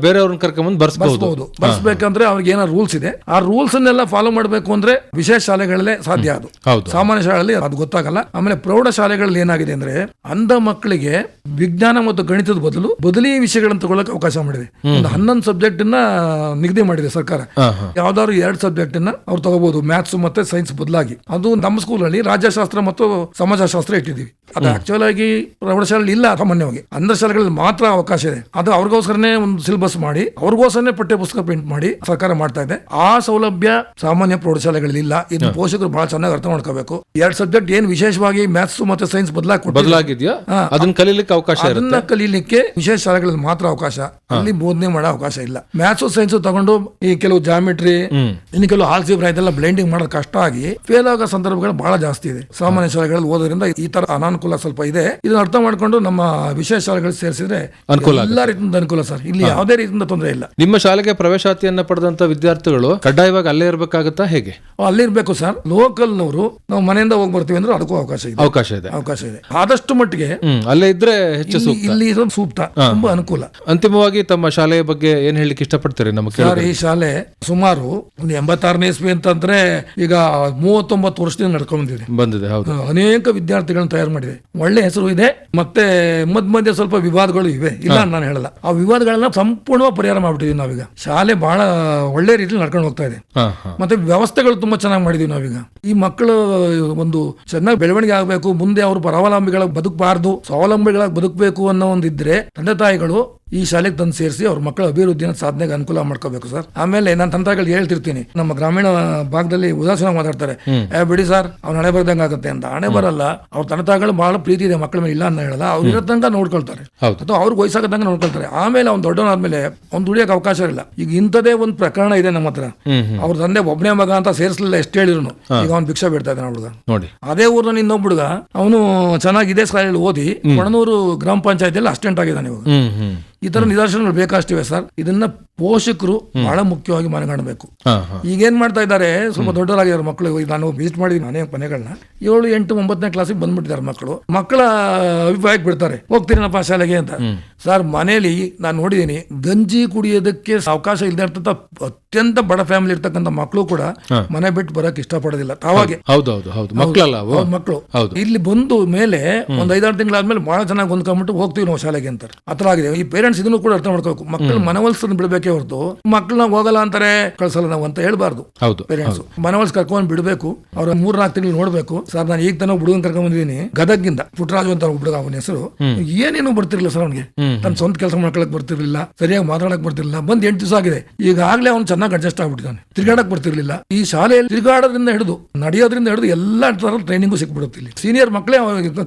ಬೇರೆಯವ್ರನ್ನ ಕರ್ಕೊಂಡ್ ಬರ್ಸ್ಬಹುದು ಬರ್ಸ್ಬೇಕಂದ್ರೆ ಅವ್ರಿಗೆ ಏನೋ ರೂಲ್ಸ್ ಇದೆ. ಆ ರೂಲ್ಸ್ ಅನ್ನೆಲ್ಲ ಫಾಲೋ ಮಾಡಬೇಕು ಅಂದ್ರೆ ವಿಶೇಷ ಶಾಲೆಗಳಲ್ಲೇ ಸಾಧ್ಯ ಅದು. ಸಾಮಾನ್ಯ ಶಾಲೆಯಲ್ಲಿ ಅದು ಗೊತ್ತಾಗಲ್ಲ. ಆಮೇಲೆ ಪ್ರೌಢ ಶಾಲೆಗಳಲ್ಲಿ ಏನಾಗಿದೆ ಅಂದ್ರೆ ಅಂಧ ಮಕ್ಕಳಿಗೆ ವಿಜ್ಞಾನ ಮತ್ತು ಗಣಿತದ ಬದಲು ಬದಲಿ ವಿಷಯಗಳನ್ನು ತಗೊಳ್ಳಕ್ಕೆ ಅವಕಾಶ ಮಾಡಿದೆ. ಒಂದು ಹನ್ನೊಂದು ಸಬ್ಜೆಕ್ಟ್ ಅನ್ನ ನಿಗದಿ ಮಾಡಿದೆ ಸರ್ಕಾರ. ಯಾವ್ದಾದ್ರು ಎರಡು ಸಬ್ಜೆಕ್ಟ್ ಅನ್ನ ಅವ್ರು ತಗೋಬಹುದು ಮ್ಯಾಥ್ಸ್ ಮತ್ತೆ ಸೈನ್ಸ್ ಬದಲಾಗಿ. ಅದು ನಮ್ಮ ಸ್ಕೂಲ್ ಅಲ್ಲಿ ರಾಜ್ಯಶಾಸ್ತ್ರ ಮತ್ತು ಸಮಾಜಶಾಸ್ತ್ರ ಇಟ್ಟಿದ್ದೀವಿ ಅದು ಆಕ್ಚುಲ್ ಆಗಿ ಪ್ರೌಢಶಾಲೆ ಇಲ್ಲ ಸಾಮಾನ್ಯವಾಗಿ. ಅಂದ್ರ ಶಾಲೆಗಳಲ್ಲಿ ಮಾತ್ರ ಅವಕಾಶ ಇದೆ. ಅದು ಅವ್ರಿಗೋಸ್ಕರನೇ ಒಂದು ಸಿಲೆಬಸ್ ಮಾಡಿ ಅವ್ರಿಗೋಸ್ಕರನೇ ಪಠ್ಯ ಪುಸ್ತಕ ಪ್ರಿಂಟ್ ಮಾಡಿ ಸರ್ಕಾರ ಮಾಡ್ತಾ ಇದೆ. ಆ ಸೌಲಭ್ಯ ಸಾಮಾನ್ಯ ಪ್ರೌಢಶಾಲೆಗಳಲ್ಲಿ ಇಲ್ಲ. ಇದು ಪೋಷಕರು ಬಹಳ ಚೆನ್ನಾಗಿ ಅರ್ಥ ಮಾಡ್ಕೋಬೇಕು. ಎರಡ್ ಸಬ್ಜೆಕ್ಟ್ ಏನ್ ವಿಶೇಷವಾಗಿ ಮ್ಯಾಥ್ಸ್ ಮತ್ತೆ ಸೈನ್ಸ್ ಬದಲಾಗಿ ಬದಲಾಗಿದ್ಯಾ. ಅದನ್ನ ಕಲೀಲಿಕ್ಕೆ ಅವಕಾಶ ಅದನ್ನ ಕಲೀಲಿಕ್ಕೆ ವಿಶೇಷ ಶಾಲೆಗಳಲ್ಲಿ ಮಾತ್ರ ಅವಕಾಶ. ಅಲ್ಲಿ ಬೋಧನೆ ಮಾಡೋ ಅವಕಾಶ ಇಲ್ಲ. ಮ್ಯಾಥ್ಸ್ ಸೈನ್ಸ್ ತಗೊಂಡು ಈ ಕೆಲವು ಜಾಮಿಟ್ರಿ ಇನ್ನು ಕೆಲವು ಆಲ್ಸಿಬ್ರಾ ಇದೆಲ್ಲ ಬ್ಲೆಂಡಿಂಗ್ ಮಾಡೋದು ಕಷ್ಟ ಆಗಿ ಫೇಲ್ ಆಗೋ ಸಂದರ್ಭಗಳು ಬಹಳ ಜಾಸ್ತಿ ಇದೆ. ಸಾಮಾನ್ಯ ಶಾಲೆಗಳಲ್ಲಿ ಓದೋದ್ರಿಂದ ಈ ತರ ಅನಾನುಕೂಲ ಸ್ವಲ್ಪ ಇದೆ. ಇದನ್ನ ಅರ್ಥ ಮಾಡ್ಕೊಂಡು ನಮ್ಮ ವಿಶೇಷ ಶಾಲೆಗಳು ಸೇರಿಸಿದ್ರೆ ಅನುಕೂಲ ಎಲ್ಲ ರೀತಿಯಿಂದ ಅನುಕೂಲ ಸರ್. ಇಲ್ಲಿ ಯಾವುದೇ ರೀತಿಯಿಂದ ತೊಂದರೆ ಇಲ್ಲ. ನಿಮ್ಮ ಶಾಲೆಗೆ ಪ್ರವೇಶಾತಿಯನ್ನ ಪಡೆದಂತ ವಿದ್ಯಾರ್ಥಿಗಳು ಕಡ್ಡಾಯವಾಗಿ ಅಲ್ಲೇ ಇರಬೇಕಾಗತ್ತಾ ಹೇಗೆ? ಅಲ್ಲಿರ್ಬೇಕು ಸರ್. ಲೋಕಲ್ ನವರು ನಾವು ಮನೆಯಿಂದ ಹೋಗಿ ಬರ್ತೀವಿ ಅಂದ್ರೆ ಅದಕ್ಕೂ ಅವಕಾಶ ಇದೆ. ಅವಕಾಶ ಇದೆ. ಅವಕಾಶ ಇದೆ. ಆದಷ್ಟು ಮಟ್ಟಿಗೆ ಅಲ್ಲೇ ಇದ್ರೆ ಹೆಚ್ಚು ಇಲ್ಲಿ- ಇದೊಂದು ಸೂಕ್ತ. ತುಂಬಾ ಅನುಕೂಲ. ಅಂತಿಮವಾಗಿ ತಮ್ಮ ಶಾಲೆಯ ಬಗ್ಗೆ ಏನ್ ಹೇಳಲಿಕ್ಕೆ ಇಷ್ಟಪಡ್ತೀರಿ ನಮ್ಮ ಸರ್ ಈ ಶಾಲೆ ಸುಮಾರು ಒಂದು ಎಂಬತ್ತಾರನೇ ಇಸ್ವಿ ಅಂತಂದ್ರೆ ಈಗ ಮೂವತ್ತೊಂಬತ್ತು ವರ್ಷದಿಂದ ನಡ್ಕೊಂಡ್ ಬಂದಿದೆ. ಬಂದಿದೆ ಹೌದು. ಅನೇಕ ವಿದ್ಯಾರ್ಥಿಗಳನ್ನ ತಯಾರು ಮಾಡಿದೆ. ಒಳ್ಳೆ ಹೆಸರು ಇದೆ ಮತ್ತೆ ಮಧ್ಯ ಮಧ್ಯ ಸ್ವಲ್ಪ ವಿವಾದಗಳು ಇವೆ. ಇಲ್ಲ ಅಂತ ನಾನು ಹೇಳಲ್ಲ. ಆ ವಿವಾದಗಳನ್ನ ಸಂಪೂರ್ಣವಾಗಿ ಪರಿಹಾರ ಮಾಡ್ಬಿಟ್ಟಿದೀವಿ ನಾವೀಗ. ಶಾಲೆ ಬಹಳ ಒಳ್ಳೆ ರೀತಿಯಲ್ಲಿ ನಡ್ಕೊಂಡು ಹೋಗ್ತಾ ಇದೆ. ಮತ್ತೆ ವ್ಯವಸ್ಥೆಗಳು ತುಂಬಾ ಚೆನ್ನಾಗಿ ಮಾಡಿದೀವಿ ನಾವೀಗ. ಈ ಮಕ್ಕಳು ಒಂದು ಚೆನ್ನಾಗಿ ಬೆಳವಣಿಗೆ ಆಗಬೇಕು ಮುಂದೆ ಅವರು ಪರಾವಲಂಬಿಗಳಾಗಿ ಬದುಕಬಾರ್ದು ಸ್ವಾವಲಂಬಿಗಳಾಗಿ ಬದುಕಬೇಕು ಅನ್ನೋ ಒಂದಿದ್ರೆ ತಂದೆ ತಾಯಿಗಳು ಈ ಶಾಲೆಗೆ ತಂದು ಸೇರಿಸಿ ಅವ್ರ ಮಕ್ಕಳ ಅಭಿವೃದ್ಧಿನ ಸಾಧನೆಗೆ ಅನುಕೂಲ ಮಾಡ್ಕೋಬೇಕು ಸರ್. ಆಮೇಲೆ ನಾನು ತಂತ್ರಗಳು ಹೇಳ್ತಿರ್ತೀನಿ. ನಮ್ಮ ಗ್ರಾಮೀಣ ಭಾಗದಲ್ಲಿ ಉದಾಸೀನ ಮಾತಾಡ್ತಾರೆ. ಬಿಡಿ ಸರ್ ಅವ್ನ ಹಣೆ ಬರ್ದಂಗೆ ಆಗುತ್ತೆ ಅಂತ. ಹಣೆ ಬರಲ್ಲ. ಅವ್ರ ತಂತ್ರಗಳು ಬಹಳ ಪ್ರೀತಿ ಇದೆ ಮಕ್ಕಳ ಮೇಲೆ ಇಲ್ಲ ಅಂತ ಹೇಳಲ್ಲ. ಅವ್ರು ಇರೋ ತನಕ ನೋಡ್ಕೊಳ್ತಾರೆ. ಅಥವಾ ಅವ್ರಿಗೆ ವಯಸ್ಸಾಗದಂಗೆ ನೋಡ್ಕೊಳ್ತಾರೆ. ಆಮೇಲೆ ಅವ್ನು ದೊಡ್ಡವನಾದ್ಮೇಲೆ ಅವ್ನು ದುಡಿಯೋಕೆ ಅವಕಾಶ ಇಲ್ಲ. ಈಗ ಇಂಥದೇ ಒಂದು ಪ್ರಕರಣ ಇದೆ ನಮ್ಮ ಹತ್ರ. ಅವ್ರ ತಂದೆ ಒಬ್ಬನೇ ಮಗ ಅಂತ ಸೇರಿಸಲಿಲ್ಲ ಎಷ್ಟು ಹೇಳಿದ್ರು. ಈಗ ಅವ್ನು ಭಿಕ್ಷಾ ಬಿಡ್ತಾ ಇದ್ದಾನೆ ಹುಡುಗ. ನೋಡಿ. ಅದೇ ಊರಿನ ಇನ್ನೊಬ್ಬ ಹುಡುಗ ಅವನು ಚೆನ್ನಾಗಿ ಇದೇ ಶಾಲೆಯಲ್ಲಿ ಓದಿ ಕೊಣನೂರು ಗ್ರಾಮ ಪಂಚಾಯತಿಯಲ್ಲಿ ಅಸ್ಟೆಂಟ್ ಆಗಿದ್ದಾನೆ ಇವಾಗ. ಈ ತರ ನಿದರ್ಶನಗಳು ಬೇಕಷ್ಟಿವೆ ಸರ್ ಇದನ್ನ ಪೋಷಕರು ಬಹಳ ಮುಖ್ಯವಾಗಿ ಮನಗಾಣಬೇಕು. ಹಾ ಹಾ. ಈಗ ಏನ್ ಮಾಡ್ತಾ ಇದ್ದಾರೆ ಸ್ವಲ್ಪ ದೊಡ್ಡವರಾಗಿದ್ದಾರೆ ಮಕ್ಕಳು ನಾನು ವಿಸಿಟ್ ಮಾಡಿದ್ದೀನಿ ಅನೇಕ ಮನೆಗಳನ್ನ ಏಳು ಎಂಟು ಒಂಬತ್ತನೇ ಕ್ಲಾಸಿಗೆ ಬಂದ್ಬಿಟ್ಟಿದ್ದಾರೆ ಮಕ್ಕಳು. ಮಕ್ಕಳ ಅಭಿಪ್ರಾಯಕ್ಕೆ ಬಿಡ್ತಾರೆ ಹೋಗ್ತೀನಪ್ಪ ಶಾಲೆಗೆ ಅಂತ. ಸರ್ ಮನೇಲಿ ನಾನು ನೋಡಿದ್ದೀನಿ ಗಂಜಿ ಕುಡಿಯೋದಕ್ಕೆ ಅವಕಾಶ ಇಲ್ಲದೆ ಇರ್ತಂತ ಅತ್ಯಂತ ಬಡ ಫ್ಯಾಮಿಲಿ ಇರ್ತಕ್ಕಂಥ ಮಕ್ಕಳು ಕೂಡ ಮನೆ ಬಿಟ್ಟು ಬರಕ್ ಇಷ್ಟಪಡೋದಿಲ್ಲ. ತಾವಾಗೆ. ಮಕ್ಕಳು. ಇಲ್ಲಿ ಬಂದು ಮೇಲೆ ಒಂದ್ ಐದಾರು ತಿಂಗಳಾದ್ಮೇಲೆ ಬಹಳ ಚೆನ್ನಾಗಿ ಹೊಂದ್ಕೊಂಡ್ಬಿಟ್ಟು ಹೋಗ್ತೀವಿ ನಾವು ಶಾಲೆಗೆ ಅಂತಾರೆ ಆಗಿದೆ. ಈ ಪೇರೆಂಟ್ಸ್ ಇದನ್ನು ಕೂಡ ಅರ್ಥ ಮಾಡ್ಕೋಬೇಕು. ಮಕ್ಕಳು ಮನವೊಲ್ಸನ್ ಬಿಡಬೇಕೇ ಹೊರತು ಮಕ್ಕಳನ್ನ ಹೋಗಲ್ಲ ಅಂತಾರೆ ಕಳ್ಸಲ್ಲ ನಾವು ಅಂತ ಹೇಳ್ಬಾರ್ದು. ಹೌದು ಪೇರೆಂಟ್ಸ್ ಮನವಲ್ಸ್ ಕರ್ಕೊಂಡ್ ಬಿಡಬೇಕು ಅವ್ರ ಮೂರ್ ನಾಲ್ಕು ತಿಂಗಳು ನೋಡ್ಬೇಕು. ಸರ್ ನಾನು ಈಗ ತನಕ ಹುಡುಗನ್ ಕರ್ಕೊಂಡ್ ಬಂದಿದ್ದೀನಿ ಗದಗಿಂದ ಪುಟ್ಟರಾಜು ಅಂತ ಹುಡುಗ ಅವನ ಹೆಸರು. ಏನೇನು ಬರ್ತಿರ್ಲಿಲ್ಲ ಸರ್ ಅವ್ನಿಗೆ. ತನ್ನ ಸ್ವಂತ ಕೆಲಸ ಮಾಡ್ಕೊಳಕ್ ಬರ್ತಿರ್ಲಿಲ್ಲ ಸರಿಯಾಗಿ ಮಾತಾಡಕ್ ಬರ್ತಿರ್ಲಿಲ್ಲ ಬಂದ್ ಎಂಟು ದಿವಸ ಆಗಿದೆ. ಈಗಾಗಲೇ ಅವ್ನು ಚೆನ್ನಾಗಿ ಅಡ್ಜಸ್ಟ್ ಆಗ್ಬಿಟ್ಟಿದ್ದಾನೆ. ತಿರ್ಗಾಡಕ್ ಬರ್ತಿರ್ಲಿಲ್ಲ. ಈ ಶಾಲೆಯಲ್ಲಿ ತಿರ್ಗಾಡೋದ್ರಿಂದ ಹಿಡಿದು ನಡೆಯೋದ್ರಿಂದ ಹಿಡಿದು ಎಲ್ಲಾ ತರ ಟ್ರೈನಿಂಗು ಸಿಕ್ಬಿಡುತ್ತೆ ಇಲ್ಲಿ. ಸೀನಿಯರ್ ಮಕ್ಕಳೇ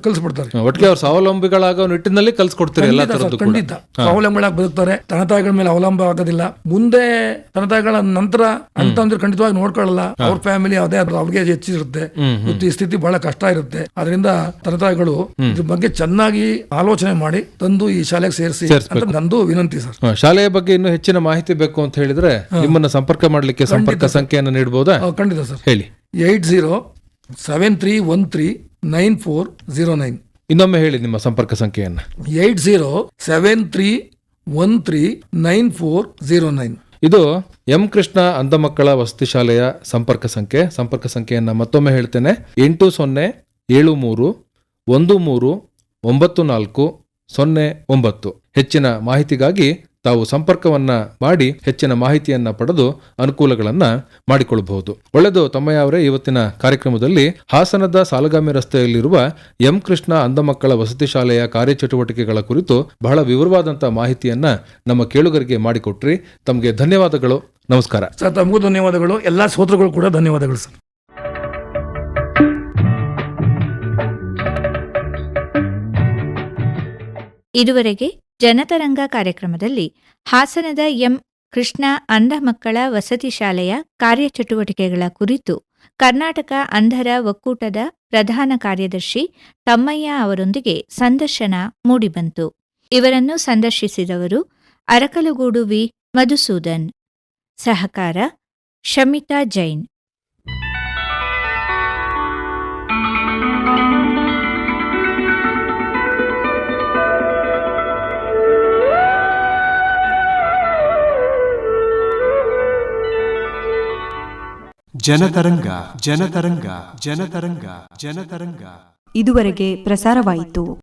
ಕಲ್ಸ್ಬಿಡ್ತಾರೆ. ಒಟ್ಟಿಗೆ ಅವ್ರು ಸ್ವಾವಲಂಬಿಗಳಾಗೋ ನಿಟ್ಟಿನಲ್ಲಿ ಕಲ್ಸ್ಕೊಡ್ತಾರೆ ಖಂಡಿತ ಸ್ವಾವಲಂಬಿಗಳಾಗಿ ಬದುಕ್ತಾರೆ ತನತಾಯಿಗಳ ಮೇಲೆ ಅವಲಂಬ ಆಗೋದಿಲ್ಲ ಮುಂದೆ ತನತಾಯಿಗಳ ನಂತರ ಅಂತಂದ್ರೆ ಖಂಡಿತವಾಗಿ ನೋಡ್ಕೊಳ್ಳಲ್ಲ. ಅವ್ರ ಫ್ಯಾಮಿಲಿ ಅದೇ ಅವ್ರಿಗೆ ಹೆಚ್ಚಿರುತ್ತೆ. ಈ ಸ್ಥಿತಿ ಬಹಳ ಕಷ್ಟ ಇರುತ್ತೆ. ಅದರಿಂದ ತನತಾಯಿಗಳು ಇದ್ರ ಬಗ್ಗೆ ಚೆನ್ನಾಗಿ ಆಲೋಚನೆ ಮಾಡಿ ತಂದು ಈ ಶಾಲೆಗೆ ಸೇರಿಸಿ ಅಂತ ನಂದು ವಿನಂತಿ ಸರ್. ಶಾಲೆಯ ಬಗ್ಗೆ ಇನ್ನೂ ಹೆಚ್ಚಿನ ಮಾಹಿತಿ ಬೇಕು ಅಂತ ಹೇಳಿದ್ರೆ ನಿಮ್ಮನ್ನ ಸಂಪರ್ಕ ಮಾಡಲಿಕ್ಕೆ ಸಂಪರ್ಕ ಸಂಖ್ಯೆಯನ್ನು ನೀಡಬಹುದಾ ಖಂಡಿತ ಸರ್. ಹೇಳಿ. Eight zero seven three one three nine four zero nine. ಇನ್ನೊಮ್ಮೆ ಹೇಳಿ ನಿಮ್ಮ ಸಂಪರ್ಕ ಸಂಖ್ಯೆಯನ್ನು. Eight zero seven three one three nine four zero nine ಇದು ಎಂ ಕೃಷ್ಣ ಅಂಧ ಮಕ್ಕಳ ವಸತಿ ಶಾಲೆಯ ಸಂಪರ್ಕ ಸಂಖ್ಯೆ. ಸಂಪರ್ಕ ಸಂಖ್ಯೆಯನ್ನು ಮತ್ತೊಮ್ಮೆ ಹೇಳ್ತೇನೆ. ಎಂಟು ಸೊನ್ನೆ ಏಳು ಮೂರು ಒಂದು ಮೂರು ಒಂಬತ್ತು ನಾಲ್ಕು ಸೊನ್ನೆ ಒಂಬತ್ತು. ಹೆಚ್ಚಿನ ಮಾಹಿತಿಗಾಗಿ ತಾವು ಸಂಪರ್ಕವನ್ನ ಮಾಡಿ ಹೆಚ್ಚಿನ ಮಾಹಿತಿಯನ್ನ ಪಡೆದು ಅನುಕೂಲಗಳನ್ನ ಮಾಡಿಕೊಳ್ಳಬಹುದು. ಒಳ್ಳೆಯದು ತಮ್ಮಯ್ಯ ಅವರೇ ಇವತ್ತಿನ ಕಾರ್ಯಕ್ರಮದಲ್ಲಿ ಹಾಸನದ ಸಾಲಗಾಮಿ ರಸ್ತೆಯಲ್ಲಿರುವ ಎಂ ಕೃಷ್ಣ ಅಂಧ ಮಕ್ಕಳ ವಸತಿ ಶಾಲೆಯ ಕಾರ್ಯಚಟುವಟಿಕೆಗಳ ಕುರಿತು ಬಹಳ ವಿವರವಾದಂತಹ ಮಾಹಿತಿಯನ್ನ ನಮ್ಮ ಕೇಳುಗರಿಗೆ ಮಾಡಿಕೊಟ್ರಿ. ತಮಗೆ ಧನ್ಯವಾದಗಳು. ನಮಸ್ಕಾರ. ಸರ್ ತಮಗೂ ಧನ್ಯವಾದಗಳು. ಎಲ್ಲ ಸೋತ್ರಗಳು ಕೂಡ ಧನ್ಯವಾದಗಳು ಸರ್. ಇದುವರೆಗೆ ಜನತರಂಗ ಕಾರ್ಯಕ್ರಮದಲ್ಲಿ ಹಾಸನದ ಎಂ. ಕೃಷ್ಣ ಅಂಧ ಮಕ್ಕಳ ವಸತಿ ಶಾಲೆಯ ಕಾರ್ಯಚಟುವಟಿಕೆಗಳ ಕುರಿತು ಕರ್ನಾಟಕ ಅಂಧರ ಒಕ್ಕೂಟದ ಪ್ರಧಾನ ಕಾರ್ಯದರ್ಶಿ ತಮ್ಮಯ್ಯ ಅವರೊಂದಿಗೆ ಸಂದರ್ಶನ ಮೂಡಿಬಂತು. ಇವರನ್ನು ಸಂದರ್ಶಿಸಿದವರು ಅರಕಲಗೂಡು ವಿ. ಮಧುಸೂದನ್. ಸಹಕಾರ, ಶಮಿತಾ ಜೈನ್. ಜನತರಂಗ ಜನತರಂಗ ಜನತರಂಗ ಜನತರಂಗ. ಇದುವರೆಗೆ ಪ್ರಸಾರವಾಯಿತು.